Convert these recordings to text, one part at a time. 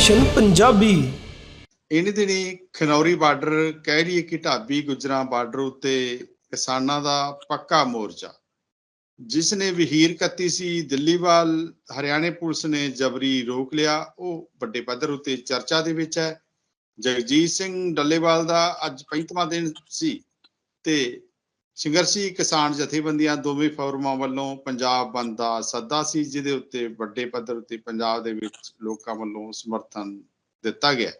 ਈ ਪੰਜਾਬੀ ਇਹਨੇ ਦਿਨੀ ਖਨੌਰੀ ਬਾਰਡਰ ਕਹਿ ਲਈਏ ਕਿ ਢਾਬੀ ਗੁਜਰਾਂ ਬਾਰਡਰ ਉੱਤੇ ਕਿਸਾਨਾਂ ਦਾ ਪੱਕਾ ਮੋਰਚਾ ਜਿਸ ਨੇ ਵਹੀਰ ਕੱਤੀ ਸੀ, ਦਿੱਲੀਵਾਲ, ਹਰਿਆਣੇ ਪੁਲਿਸ ਨੇ ਜਬਰੀ ਰੋਕ ਲਿਆ, ਉਹ ਵੱਡੇ ਪੱਧਰ ਉੱਤੇ ਚਰਚਾ ਦੇ ਵਿੱਚ ਹੈ। ਜਗਜੀਤ ਸਿੰਘ ਡੱਲੇਵਾਲ ਦਾ ਅੱਜ 35ਵਾਂ ਦਿਨ ਸੀ ਤੇ ਸੰਘਰਸ਼ੀ ਕਿਸਾਨ ਜਥੇਬੰਦੀਆਂ ਦੋਵੇਂ ਫੋਰਮਾਂ ਵੱਲੋਂ ਪੰਜਾਬ ਬੰਦ ਦਾ ਸੱਦਾ ਸੀ, ਜਿਹਦੇ ਉੱਤੇ ਵੱਡੇ ਪੱਧਰ ਉੱਤੇ ਪੰਜਾਬ ਦੇ ਵਿੱਚ ਲੋਕਾਂ ਵੱਲੋਂ ਸਮਰਥਨ ਦਿੱਤਾ ਗਿਆ।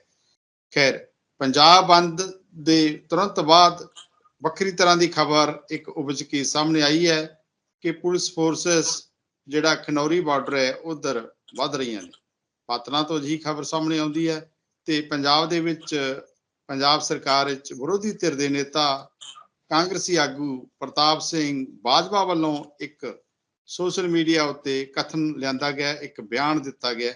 ਖੈਰ, ਪੰਜਾਬ ਬੰਦ ਦੇ ਤੁਰੰਤ ਬਾਅਦ ਵੱਖਰੀ ਤਰ੍ਹਾਂ ਦੀ ਖਬਰ ਇੱਕ ਉਪਜ ਕੇ ਸਾਹਮਣੇ ਆਈ ਹੈ ਕਿ ਪੁਲਿਸ ਫੋਰਸਸ ਜਿਹੜਾ ਖਨੌਰੀ ਬਾਰਡਰ ਹੈ, ਉਧਰ ਵੱਧ ਰਹੀਆਂ ਨੇ। ਪਾਤਨਾ ਤੋਂ ਜੀ ਖਬਰ ਸਾਹਮਣੇ ਆਉਂਦੀ ਹੈ ਤੇ ਪੰਜਾਬ ਦੇ ਵਿੱਚ, ਪੰਜਾਬ ਸਰਕਾਰ ਵਿੱਚ ਵਿਰੋਧੀ ਧਿਰ ਦੇ ਨੇਤਾ ਕਾਂਗਰਸੀ ਆਗੂ ਪ੍ਰਤਾਪ ਸਿੰਘ ਬਾਜਵਾ ਵੱਲੋਂ ਇੱਕ ਸੋਸ਼ਲ ਮੀਡੀਆ ਉੱਤੇ ਕਥਨ ਲਿਆਂਦਾ ਗਿਆ ਇੱਕ ਬਿਆਨ ਦਿੱਤਾ ਗਿਆ।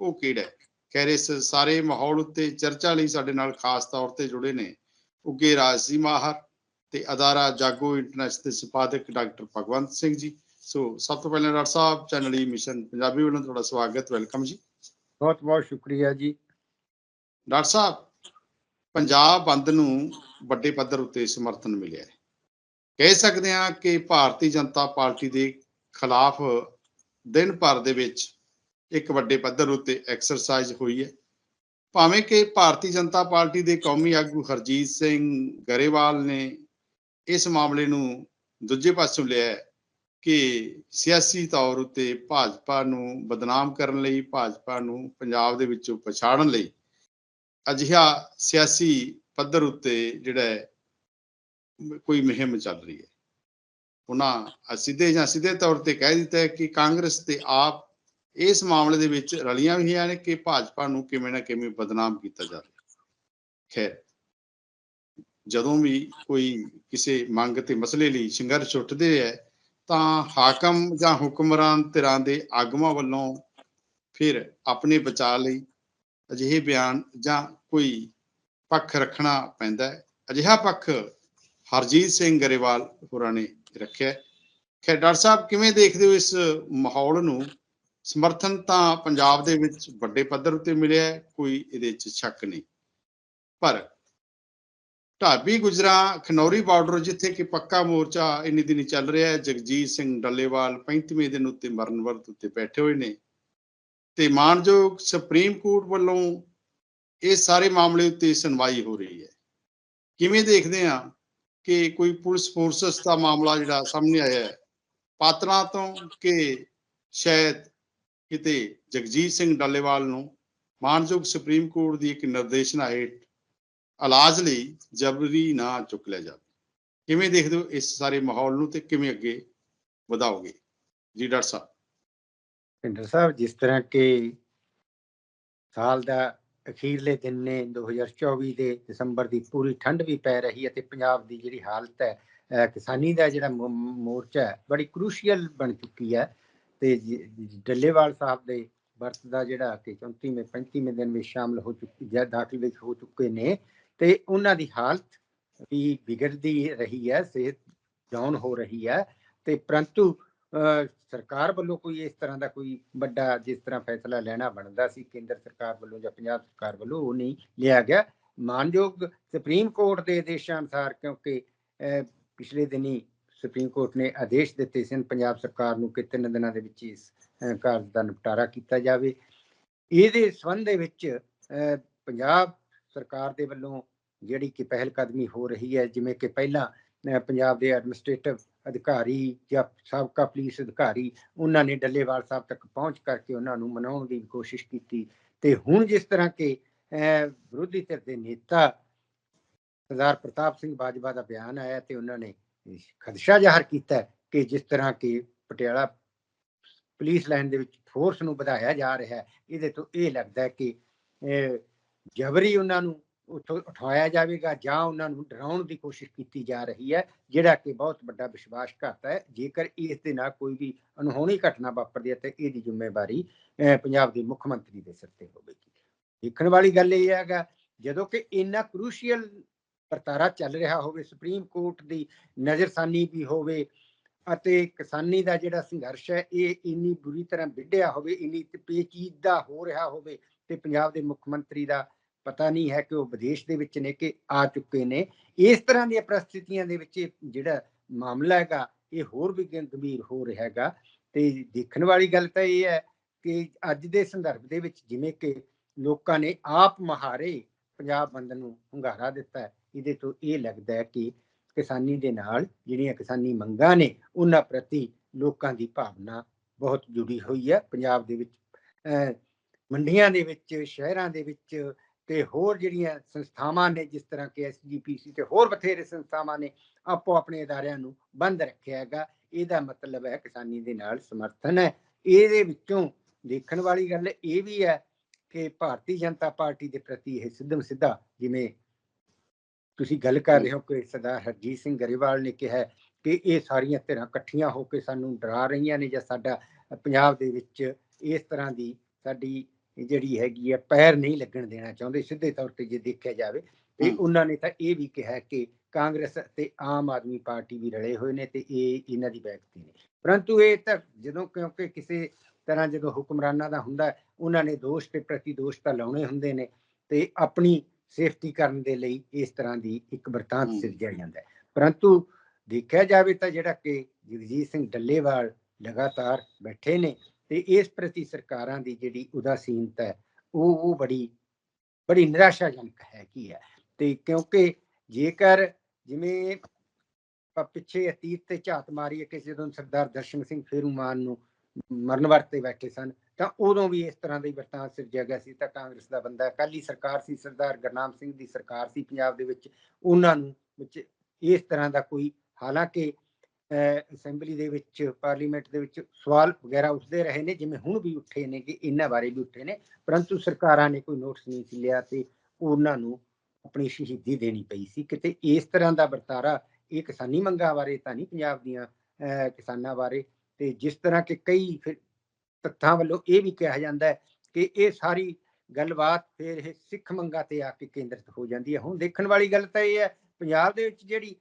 ਉਹ ਕਿਹੜਾ ਹੈ? ਖੈਰ ਇਸ ਸਾਰੇ ਮਾਹੌਲ ਉੱਤੇ ਚਰਚਾ ਲਈ ਸਾਡੇ ਨਾਲ ਖਾਸ ਤੌਰ ਤੇ ਜੁੜੇ ਨੇ ਉੱਗੇ ਰਾਜਸੀ ਮਾਹਰ ਤੇ ਅਦਾਰਾ ਜਾਗੋ ਇੰਟਰਨੈਸ਼ਨਲ ਦੇ ਸੰਪਾਦਕ ਡਾਕਟਰ ਭਗਵੰਤ ਸਿੰਘ ਜੀ। ਸੋ ਸਭ ਤੋਂ ਪਹਿਲਾਂ ਡਾਕਟਰ ਸਾਹਿਬ ਚੈਨਲ ਈ ਮਿਸ਼ਨ ਪੰਜਾਬੀ ਵੱਲੋਂ ਤੁਹਾਡਾ ਸਵਾਗਤ ਵੈਲਕਮ ਜੀ। ਬਹੁਤ ਬਹੁਤ ਸ਼ੁਕਰੀਆ ਜੀ। ਡਾਕਟਰ ਸਾਹਿਬ ਪੰਜਾਬ ਬੰਦ ਨੂੰ ਵੱਡੇ ਪੱਧਰ ਉੱਤੇ ਸਮਰਥਨ ਮਿਲਿਆ ਹੈ। ਕਹਿ ਸਕਦੇ ਹਾਂ ਕਿ ਭਾਰਤੀ ਜਨਤਾ ਪਾਰਟੀ ਦੇ ਖਿਲਾਫ ਦਿਨ ਭਰ ਦੇ ਵਿੱਚ ਇੱਕ ਵੱਡੇ ਪੱਧਰ ਉੱਤੇ ਐਕਸਰਸਾਈਜ਼ ਹੋਈ ਹੈ। ਭਾਵੇਂ ਕਿ ਭਾਰਤੀ ਜਨਤਾ ਪਾਰਟੀ ਦੇ ਕੌਮੀ ਆਗੂ ਹਰਜੀਤ ਸਿੰਘ ਗਰੇਵਾਲ ਨੇ ਇਸ ਮਾਮਲੇ ਨੂੰ ਦੂਜੇ ਪਾਸੋਂ ਲਿਆ ਕਿ ਸਿਆਸੀ ਤੌਰ ਉੱਤੇ ਭਾਜਪਾ ਨੂੰ ਬਦਨਾਮ ਕਰਨ ਲਈ, ਭਾਜਪਾ ਨੂੰ ਪੰਜਾਬ ਦੇ ਵਿੱਚੋਂ ਪਛਾੜਨ ਲਈ ਅਜਿਹਾ ਸਿਆਸੀ ਪੱਧਰ ਉੱਤੇ ਜਿਹੜਾ ਹੈ, ਕੋਈ ਮੁਹਿੰਮ ਚੱਲ ਰਹੀ ਹੈ। ਉਹਨਾਂ ਸਿੱਧੇ ਜਾਂ ਸਿੱਧੇ ਤੌਰ ਤੇ ਕਹਿ ਦਿੱਤਾ ਹੈ ਕਿ ਕਾਂਗਰਸ ਤੇ ਆਪ ਇਸ ਮਾਮਲੇ ਦੇ ਵਿੱਚ ਰਲੀਆਂ ਹੋਈਆਂ ਨੇ ਕਿ ਭਾਜਪਾ ਨੂੰ ਕਿਵੇਂ ਨਾ ਕਿਵੇਂ ਬਦਨਾਮ ਕੀਤਾ ਜਾ ਰਿਹਾ ਖੈਰ, ਜਦੋਂ ਵੀ ਕੋਈ ਕਿਸੇ ਮੰਗ ਤੇ ਮਸਲੇ ਲਈ ਸੰਘਰਸ਼ ਉੱਠਦੇ ਹੈ, ਤਾਂ ਹਾਕਮ ਜਾਂ ਹੁਕਮਰਾਨ ਧਿਰਾਂ ਦੇ ਆਗੂਆਂ ਵੱਲੋਂ ਫਿਰ ਆਪਣੇ ਬਚਾਅ ਲਈ ਅਜਿਹੇ ਬਿਆਨ ਜਾਂ ਕੋਈ ਪੱਖ ਰੱਖਣਾ ਪੈਂਦਾ ਹੈ। ਅਜਿਹਾ ਪੱਖ ਹਰਜੀਤ ਸਿੰਘ ਗਰੇਵਾਲ ਹੋਰਾਂ ਨੇ ਰੱਖਿਆ ਖੈਰ, ਡਾਕਟਰ ਸਾਹਿਬ, ਕਿਵੇਂ ਦੇਖਦੇ ਹੋ ਇਸ ਮਾਹੌਲ ਨੂੰ? ਸਮਰਥਨ ਤਾਂ ਪੰਜਾਬ ਦੇ ਵਿੱਚ ਵੱਡੇ ਪੱਧਰ ਉੱਤੇ ਮਿਲਿਆ ਕੋਈ ਇਹਦੇ 'ਚ ਸ਼ੱਕ ਨਹੀਂ। ਪਰ ਢਾਬੀ ਗੁਜਰਾ ਖਨੌਰੀ ਬਾਰਡਰ ਜਿੱਥੇ ਕਿ ਪੱਕਾ ਮੋਰਚਾ ਇੰਨੀ ਦਿਨੀ ਚੱਲ ਰਿਹਾ ਹੈ, ਜਗਜੀਤ ਸਿੰਘ ਡੱਲੇਵਾਲ 35ਵੇਂ ਦਿਨ ਉੱਤੇ ਮਰਨ ਵਰਤ ਉੱਤੇ ਬੈਠੇ ਹੋਏ ਨੇ। ਤੇ ਮਾਨਯੋਗ ਸੁਪਰੀਮ ਕੋਰਟ ਵੱਲੋਂ ਇਹ ਸਾਰੇ ਮਾਮਲੇ ਉੱਤੇ ਸੁਣਵਾਈ ਹੋ ਰਹੀ ਹੈ। ਕਿਵੇਂ ਦੇਖਦੇ ਆ ਕਿ ਕੋਈ ਪੁਲਿਸ ਫੋਰਸਸ ਦਾ ਮਾਮਲਾ ਜਿਹੜਾ ਸਾਹਮਣੇ ਆਇਆ ਹੈ, ਪਾਤਰਾਂ ਤੋਂ ਕਿ ਸ਼ਾਇਦ ਕਿਤੇ ਜਗਜੀਤ ਸਿੰਘ ਡੱਲੇਵਾਲ ਨੂੰ ਮਾਨਯੋਗ ਸੁਪਰੀਮ ਕੋਰਟ ਦੀ ਇੱਕ ਨਿਰਦੇਸ਼ਨਾ ਹੇਠ ਇਲਾਜ ਲਈ ਜਬਰੀ ਨਾ ਚੁੱਕ ਲਿਆ ਜਾਵੇ। ਕਿਵੇਂ ਦੇਖਦੇ ਹੋ ਇਸ ਸਾਰੇ ਮਾਹੌਲ ਨੂੰ ਤੇ ਕਿਵੇਂ ਅੱਗੇ ਵਧਾਓਗੇ? ਜੀ ਡਾਕਟਰ ਸਾਹਿਬ। ਭਿੰਡਰ ਸਾਹਿਬ, ਜਿਸ ਤਰ੍ਹਾਂ ਕਿ ਸਾਲ ਦਾ ਅਖੀਰਲੇ ਦਿਨ ਨੇ 2024 ਦੇ ਦਸੰਬਰ ਦੀ ਪੂਰੀ ਠੰਡ ਵੀ ਪੈ ਰਹੀ ਹੈ ਤੇ ਪੰਜਾਬ ਦੀ ਜਿਹੜੀ ਹਾਲਤ ਹੈ ਕਿਸਾਨੀ ਦਾ ਜਿਹੜਾ ਮੋਰਚਾ ਹੈ, ਬੜੀ ਕ੍ਰੂਸ਼ੀਅਲ ਬਣ ਚੁੱਕੀ ਹੈ ਤੇ ਡੱਲੇਵਾਲ ਸਾਹਿਬ ਦੇ ਵਰਤ ਦਾ ਜਿਹੜਾ ਕਿ 34ਵੇਂ 35ਵੇਂ ਦਿਨ ਵਿੱਚ ਸ਼ਾਮਲ ਹੋ ਚੁੱਕੀ, ਜਾਂ ਦਾਖਲ ਵਿੱਚ ਹੋ ਚੁੱਕੇ ਨੇ ਤੇ ਉਹਨਾਂ ਦੀ ਹਾਲਤ ਵੀ ਵਿਗੜਦੀ ਰਹੀ ਹੈ, ਸਿਹਤ ਡਾਊਨ ਹੋ ਰਹੀ ਹੈ ਤੇ ਪਰੰਤੂ ਸਰਕਾਰ ਵੱਲੋਂ ਕੋਈ ਇਸ ਤਰ੍ਹਾਂ ਦਾ ਕੋਈ ਵੱਡਾ ਜਿਸ ਤਰ੍ਹਾਂ ਫੈਸਲਾ ਲੈਣਾ ਬਣਦਾ ਸੀ, ਕੇਂਦਰ ਸਰਕਾਰ ਵੱਲੋਂ ਜਾਂ ਪੰਜਾਬ ਸਰਕਾਰ ਵੱਲੋਂ, ਉਹ ਨਹੀਂ ਲਿਆ ਗਿਆ। ਮਾਨਯੋਗ ਸੁਪਰੀਮ ਕੋਰਟ ਦੇ ਆਦੇਸ਼ਾਂ ਅਨੁਸਾਰ, ਕਿਉਂਕਿ ਪਿਛਲੇ ਦਿਨੀ ਸੁਪਰੀਮ ਕੋਰਟ ਨੇ ਆਦੇਸ਼ ਦਿੱਤੇ ਸਨ, ਪੰਜਾਬ ਸਰਕਾਰ ਨੂੰ ਕਿ ਤਿੰਨ ਦਿਨਾਂ ਦੇ ਵਿੱਚ ਇਸ ਕਾਰਜ ਦਾ ਨਿਪਟਾਰਾ ਕੀਤਾ ਜਾਵੇ। ਇਹਦੇ ਸੰਬੰਧ ਦੇ ਵਿੱਚ ਪੰਜਾਬ ਸਰਕਾਰ ਦੇ ਵੱਲੋਂ ਜਿਹੜੀ ਕਿ ਪਹਿਲ ਕਦਮੀ ਹੋ ਰਹੀ ਹੈ, ਜਿਵੇਂ ਕਿ ਪਹਿਲਾਂ ਪੰਜਾਬ ਦੇ ਐਡਮਿਨਿਸਟ੍ਰੇਟਿਵ ਅਧਿਕਾਰੀ ਜਾਂ ਸਾਬਕਾ ਪੁਲਿਸ ਅਧਿਕਾਰੀ ਉਹਨਾਂ ਨੇ ਡੱਲੇਵਾਲ ਸਾਹਿਬ ਤੱਕ ਪਹੁੰਚ ਕਰਕੇ ਉਹਨਾਂ ਨੂੰ ਮਨਾਉਣ ਦੀ ਕੋਸ਼ਿਸ਼ ਕੀਤੀ ਤੇ ਹੁਣ ਜਿਸ ਤਰ੍ਹਾਂ ਕਿ ਵਿਰੋਧੀ ਧਿਰ ਦੇ ਨੇਤਾ ਸਰਦਾਰ ਪ੍ਰਤਾਪ ਸਿੰਘ ਬਾਜਵਾ ਦਾ ਬਿਆਨ ਆਇਆ ਤੇ ਉਹਨਾਂ ਨੇ ਖਦਸ਼ਾ ਜ਼ਾਹਰ ਕੀਤਾ ਕਿ ਜਿਸ ਤਰ੍ਹਾਂ ਕਿ ਪਟਿਆਲਾ ਪੁਲਿਸ ਲਾਈਨ ਦੇ ਵਿੱਚ ਫੋਰਸ ਨੂੰ ਵਧਾਇਆ ਜਾ ਰਿਹਾ ਹੈ ਇਹਦੇ ਤੋਂ ਇਹ ਲੱਗਦਾ ਹੈ ਕਿ ਅਹ, ਜਬਰੀ ਉਹਨਾਂ ਨੂੰ ਉੱਥੋਂ ਉਠਾਇਆ ਜਾਵੇਗਾ ਜਾਂ ਉਹਨਾਂ ਨੂੰ ਡਰਾਉਣ ਦੀ ਕੋਸ਼ਿਸ਼ ਕੀਤੀ ਜਾ ਰਹੀ ਹੈ, ਜਿਹੜਾ ਕਿ ਬਹੁਤ ਵੱਡਾ ਵਿਸ਼ਵਾਸਘਾਤ ਹੈ। ਜੇਕਰ ਇਸ ਦੇ ਨਾਲ ਕੋਈ ਵੀ ਅਨਹੋਣੀ ਘਟਨਾ ਵਾਪਰਦੀ ਹੈ, ਤੇ ਇਹਦੀ ਜ਼ਿੰਮੇਵਾਰੀ ਪੰਜਾਬ ਦੇ ਮੁੱਖ ਮੰਤਰੀ ਦੇ ਸਿਰ ਤੇ ਹੋਵੇਗੀ। ਦੇਖਣ ਵਾਲੀ ਗੱਲ ਇਹ ਹੈਗਾ, ਜਦੋਂ ਕਿ ਇੰਨਾ ਕ੍ਰੂਸ਼ੀਅਲ ਵਰਤਾਰਾ ਚੱਲ ਰਿਹਾ ਹੋਵੇ, ਸੁਪਰੀਮ ਕੋਰਟ ਦੀ ਨਜ਼ਰਸਾਨੀ ਵੀ ਹੋਵੇ ਅਤੇ ਕਿਸਾਨੀ ਦਾ ਜਿਹੜਾ ਸੰਘਰਸ਼ ਹੈ, ਇਹ ਇੰਨੀ ਬੁਰੀ ਤਰ੍ਹਾਂ ਵਿੱਢਿਆ ਹੋਵੇ, ਇੰਨੀ ਪੇਚੀਦਾ ਹੋ ਰਿਹਾ ਹੋਵੇ, ਤੇ ਪੰਜਾਬ ਦੇ ਮੁੱਖ ਮੰਤਰੀ ਦਾ ਪਤਾ ਨਹੀਂ ਹੈ ਕਿ ਉਹ ਵਿਦੇਸ਼ ਦੇ ਵਿੱਚ ਨੇ ਕਿ ਆ ਚੁੱਕੇ ਨੇ। ਇਸ ਤਰ੍ਹਾਂ ਦੀਆਂ ਪ੍ਰਸਥਿਤੀਆਂ ਦੇ ਵਿੱਚ ਇਹ ਜਿਹੜਾ ਮਾਮਲਾ ਹੈਗਾ ਇਹ ਹੋਰ ਵੀ ਗੰਭੀਰ ਹੋ ਰਿਹਾ ਹੈਗਾ। ਤੇ ਦੇਖਣ ਵਾਲੀ ਗੱਲ ਤਾਂ ਇਹ ਹੈ ਕਿ ਅੱਜ ਦੇ ਸੰਦਰਭ ਦੇ ਵਿੱਚ ਜਿਵੇਂ ਕਿ ਲੋਕਾਂ ਨੇ ਆਪ ਮਹਾਰੇ ਪੰਜਾਬ ਬੰਦ ਨੂੰ ਹੁੰਗਾਰਾ ਦਿੱਤਾ ਹੈ ਇਹਦੇ ਤੋਂ ਇਹ ਲੱਗਦਾ ਹੈ ਕਿ ਕਿਸਾਨੀ ਦੇ ਨਾਲ ਜਿਹੜੀਆਂ ਕਿਸਾਨੀ ਮੰਗਾਂ ਨੇ ਉਹਨਾਂ ਪ੍ਰਤੀ ਲੋਕਾਂ ਦੀ ਭਾਵਨਾ ਬਹੁਤ ਜੁੜੀ ਹੋਈ ਹੈ। ਪੰਜਾਬ ਦੇ ਵਿੱਚ ਅਹ, ਮੰਡੀਆਂ ਦੇ ਵਿੱਚ ਸ਼ਹਿਰਾਂ ਦੇ ਵਿੱਚ ਤੇ ਹੋਰ ਜਿਹੜੀਆਂ ਸੰਸਥਾਵਾਂ ਨੇ, ਜਿਸ ਤਰ੍ਹਾਂ ਕਿ ਐਸਜੀਪੀਸੀ ਤੇ ਹੋਰ ਬਥੇਰੇ ਸੰਸਥਾਵਾਂ ਨੇ, ਆਪੋ ਆਪਣੇ ਅਦਾਰਿਆਂ ਨੂੰ ਬੰਦ ਰੱਖਿਆ ਹੈਗਾ। ਇਹਦਾ ਮਤਲਬ ਹੈ ਕਿਸਾਨੀ ਦੇ ਨਾਲ ਸਮਰਥਨ ਹੈ। ਇਹਦੇ ਵਿੱਚੋਂ ਦੇਖਣ ਵਾਲੀ ਗੱਲ ਇਹ ਵੀ ਹੈ ਕਿ ਭਾਰਤੀ ਜਨਤਾ ਪਾਰਟੀ ਦੇ ਪ੍ਰਤੀ ਇਹ ਸਿੱਧਮ ਸਿੱਧਾ ਜਿਵੇਂ ਤੁਸੀਂ ਗੱਲ ਕਰ ਰਹੇ ਹੋ ਕਿ ਸਰਦਾਰ ਹਰਜੀਤ ਸਿੰਘ ਗਰੇਵਾਲ ਨੇ ਕਿਹਾ ਕਿ ਇਹ ਸਾਰੀਆਂ ਧਿਰਾਂ ਇਕੱਠੀਆਂ ਹੋ ਕੇ ਸਾਨੂੰ ਡਰਾ ਰਹੀਆਂ ਨੇ ਜਾਂ ਸਾਡਾ ਪੰਜਾਬ ਦੇ ਵਿੱਚ ਇਸ ਤਰ੍ਹਾਂ ਦੀ ਸਾਡੀ ਜਿਹੜੀ ਹੈਗੀ ਹੈ ਪੈਰ ਨਹੀਂ ਲੱਗਣ ਦੇਣਾ ਚਾਹੁੰਦੇ ਸਿੱਧੇ ਤੌਰ ਤੇ ਜੇ ਦੇਖਿਆ ਜਾਵੇ ਤੇ। ਉਹਨਾਂ ਨੇ ਤਾਂ ਇਹ ਵੀ ਕਿਹਾ ਕਿ ਕਾਂਗਰਸ ਤੇ ਆਮ ਆਦਮੀ ਪਾਰਟੀ ਵੀ ਰਲੇ ਹੋਏ ਨੇ ਤੇ ਇਹ ਇਹਨਾਂ ਦੀ ਬੈਕਤੀ ਨੇ ਪਰੰਤੂ ਇਹ ਤਾਂ ਜਦੋਂ ਕਿਉਂਕਿ ਕਿਸੇ ਤਰ੍ਹਾਂ ਜਦੋਂ ਹੁਕਮਰਾਨਾਂ ਦਾ ਹੁੰਦਾ ਉਹਨਾਂ ਨੇ ਦੋਸ਼ ਤੇ ਪ੍ਰਤੀ ਦੋਸ਼ ਤਾਂ ਲਾਉਣੇ ਹੁੰਦੇ ਨੇ ਤੇ ਆਪਣੀ ਸੇਫਟੀ ਕਰਨ ਦੇ ਲਈ ਇਸ ਤਰ੍ਹਾਂ ਦੀ ਇੱਕ ਵਰਤਾਂਤ। ਸਿਰਜਿਆ ਜਾਂਦਾ ਹੈ ਪਰੰਤੂ ਦੇਖਿਆ ਜਾਵੇ ਤਾਂ ਜਿਹੜਾ ਕਿ ਜਗਜੀਤ ਸਿੰਘ ਡੱਲੇਵਾਲ ਲਗਾਤਾਰ ਬੈਠੇ ਨੇ ਤੇ ਇਸ ਪ੍ਰਤੀ ਸਰਕਾਰਾਂ ਦੀ ਜਿਹੜੀ ਉਦਾਸੀਨਤਾ ਹੈ, ਉਹ ਉਹ ਬੜੀ ਬੜੀ ਨਿਰਾਸ਼ਾਜਨਕ ਹੈ ਕੀ ਹੈ। ਤੇ ਕਿਉਂਕਿ ਜੇਕਰ ਜਿਵੇਂ ਪਿੱਛੇ ਅਤੀਤ ਤੇ ਝਾਤ ਮਾਰੀ ਕਿ ਜਦੋਂ ਸਰਦਾਰ ਦਰਸ਼ਨ ਸਿੰਘ ਫੇਰੂ ਮਾਨ ਨੂੰ ਮਰਨ ਵਰਤੇ ਬੈਠੇ ਸਨ, ਤਾਂ ਉਦੋਂ ਵੀ ਇਸ ਤਰ੍ਹਾਂ ਦਾ ਹੀ ਵਰਤਾਂਤ ਸਿਰਜਿਆ ਗਿਆ ਸੀ, ਤਾਂ ਕਾਂਗਰਸ ਦਾ ਬੰਦਾ ਅਕਾਲੀ ਸਰਕਾਰ ਸੀ, ਸਰਦਾਰ ਗੁਰਨਾਮ ਸਿੰਘ ਦੀ ਸਰਕਾਰ ਸੀ ਪੰਜਾਬ ਦੇ ਵਿੱਚ। ਉਹਨਾਂ ਨੂੰ ਵਿੱਚ ਇਸ ਤਰ੍ਹਾਂ ਦਾ ਕੋਈ ਹਾਲਾਂਕਿ ਅਸੈਂਬਲੀ ਦੇ ਵਿੱਚ, ਪਾਰਲੀਮੈਂਟ ਦੇ ਵਿੱਚ ਸਵਾਲ ਵਗੈਰਾ ਉੱਠਦੇ ਰਹੇ ਨੇ, ਜਿਵੇਂ ਹੁਣ ਵੀ ਉੱਠੇ ਨੇ ਕਿ ਇਹਨਾਂ ਬਾਰੇ ਵੀ ਉੱਠੇ ਨੇ, ਪਰੰਤੂ ਸਰਕਾਰਾਂ ਨੇ ਕੋਈ ਨੋਟਿਸ ਨਹੀਂ ਸੀ ਲਿਆ ਤੇ ਉਹਨਾਂ ਨੂੰ ਆਪਣੀ ਸ਼ਹੀਦੀ ਦੇਣੀ ਪਈ ਸੀ। ਕਿਤੇ ਇਸ ਤਰ੍ਹਾਂ ਦਾ ਵਰਤਾਰਾ ਇਹ ਕਿਸਾਨੀ ਮੰਗਾਂ ਬਾਰੇ ਤਾਂ ਨਹੀਂ ਪੰਜਾਬ ਦੀਆਂ ਕਿਸਾਨਾਂ ਬਾਰੇ ਤੇ ਜਿਸ ਤਰ੍ਹਾਂ ਕਿ ਕਈ ਫਿਰ ਤੱਥਾਂ ਵੱਲੋਂ ਇਹ ਵੀ ਕਿਹਾ ਜਾਂਦਾ ਹੈ ਕਿ ਇਹ ਸਾਰੀ ਗੱਲਬਾਤ ਫਿਰ ਇਹ ਸਿੱਖ ਮੰਗਾਂ ਤੇ ਆ ਕੇ ਕੇਂਦਰਿਤ ਹੋ ਜਾਂਦੀ ਹੈ। ਹੁਣ ਦੇਖਣ ਵਾਲੀ ਗੱਲ ਤਾਂ ਇਹ ਹੈ, ਪੰਜਾਬ ਦੇ ਵਿੱਚ ਜਿਹੜੀ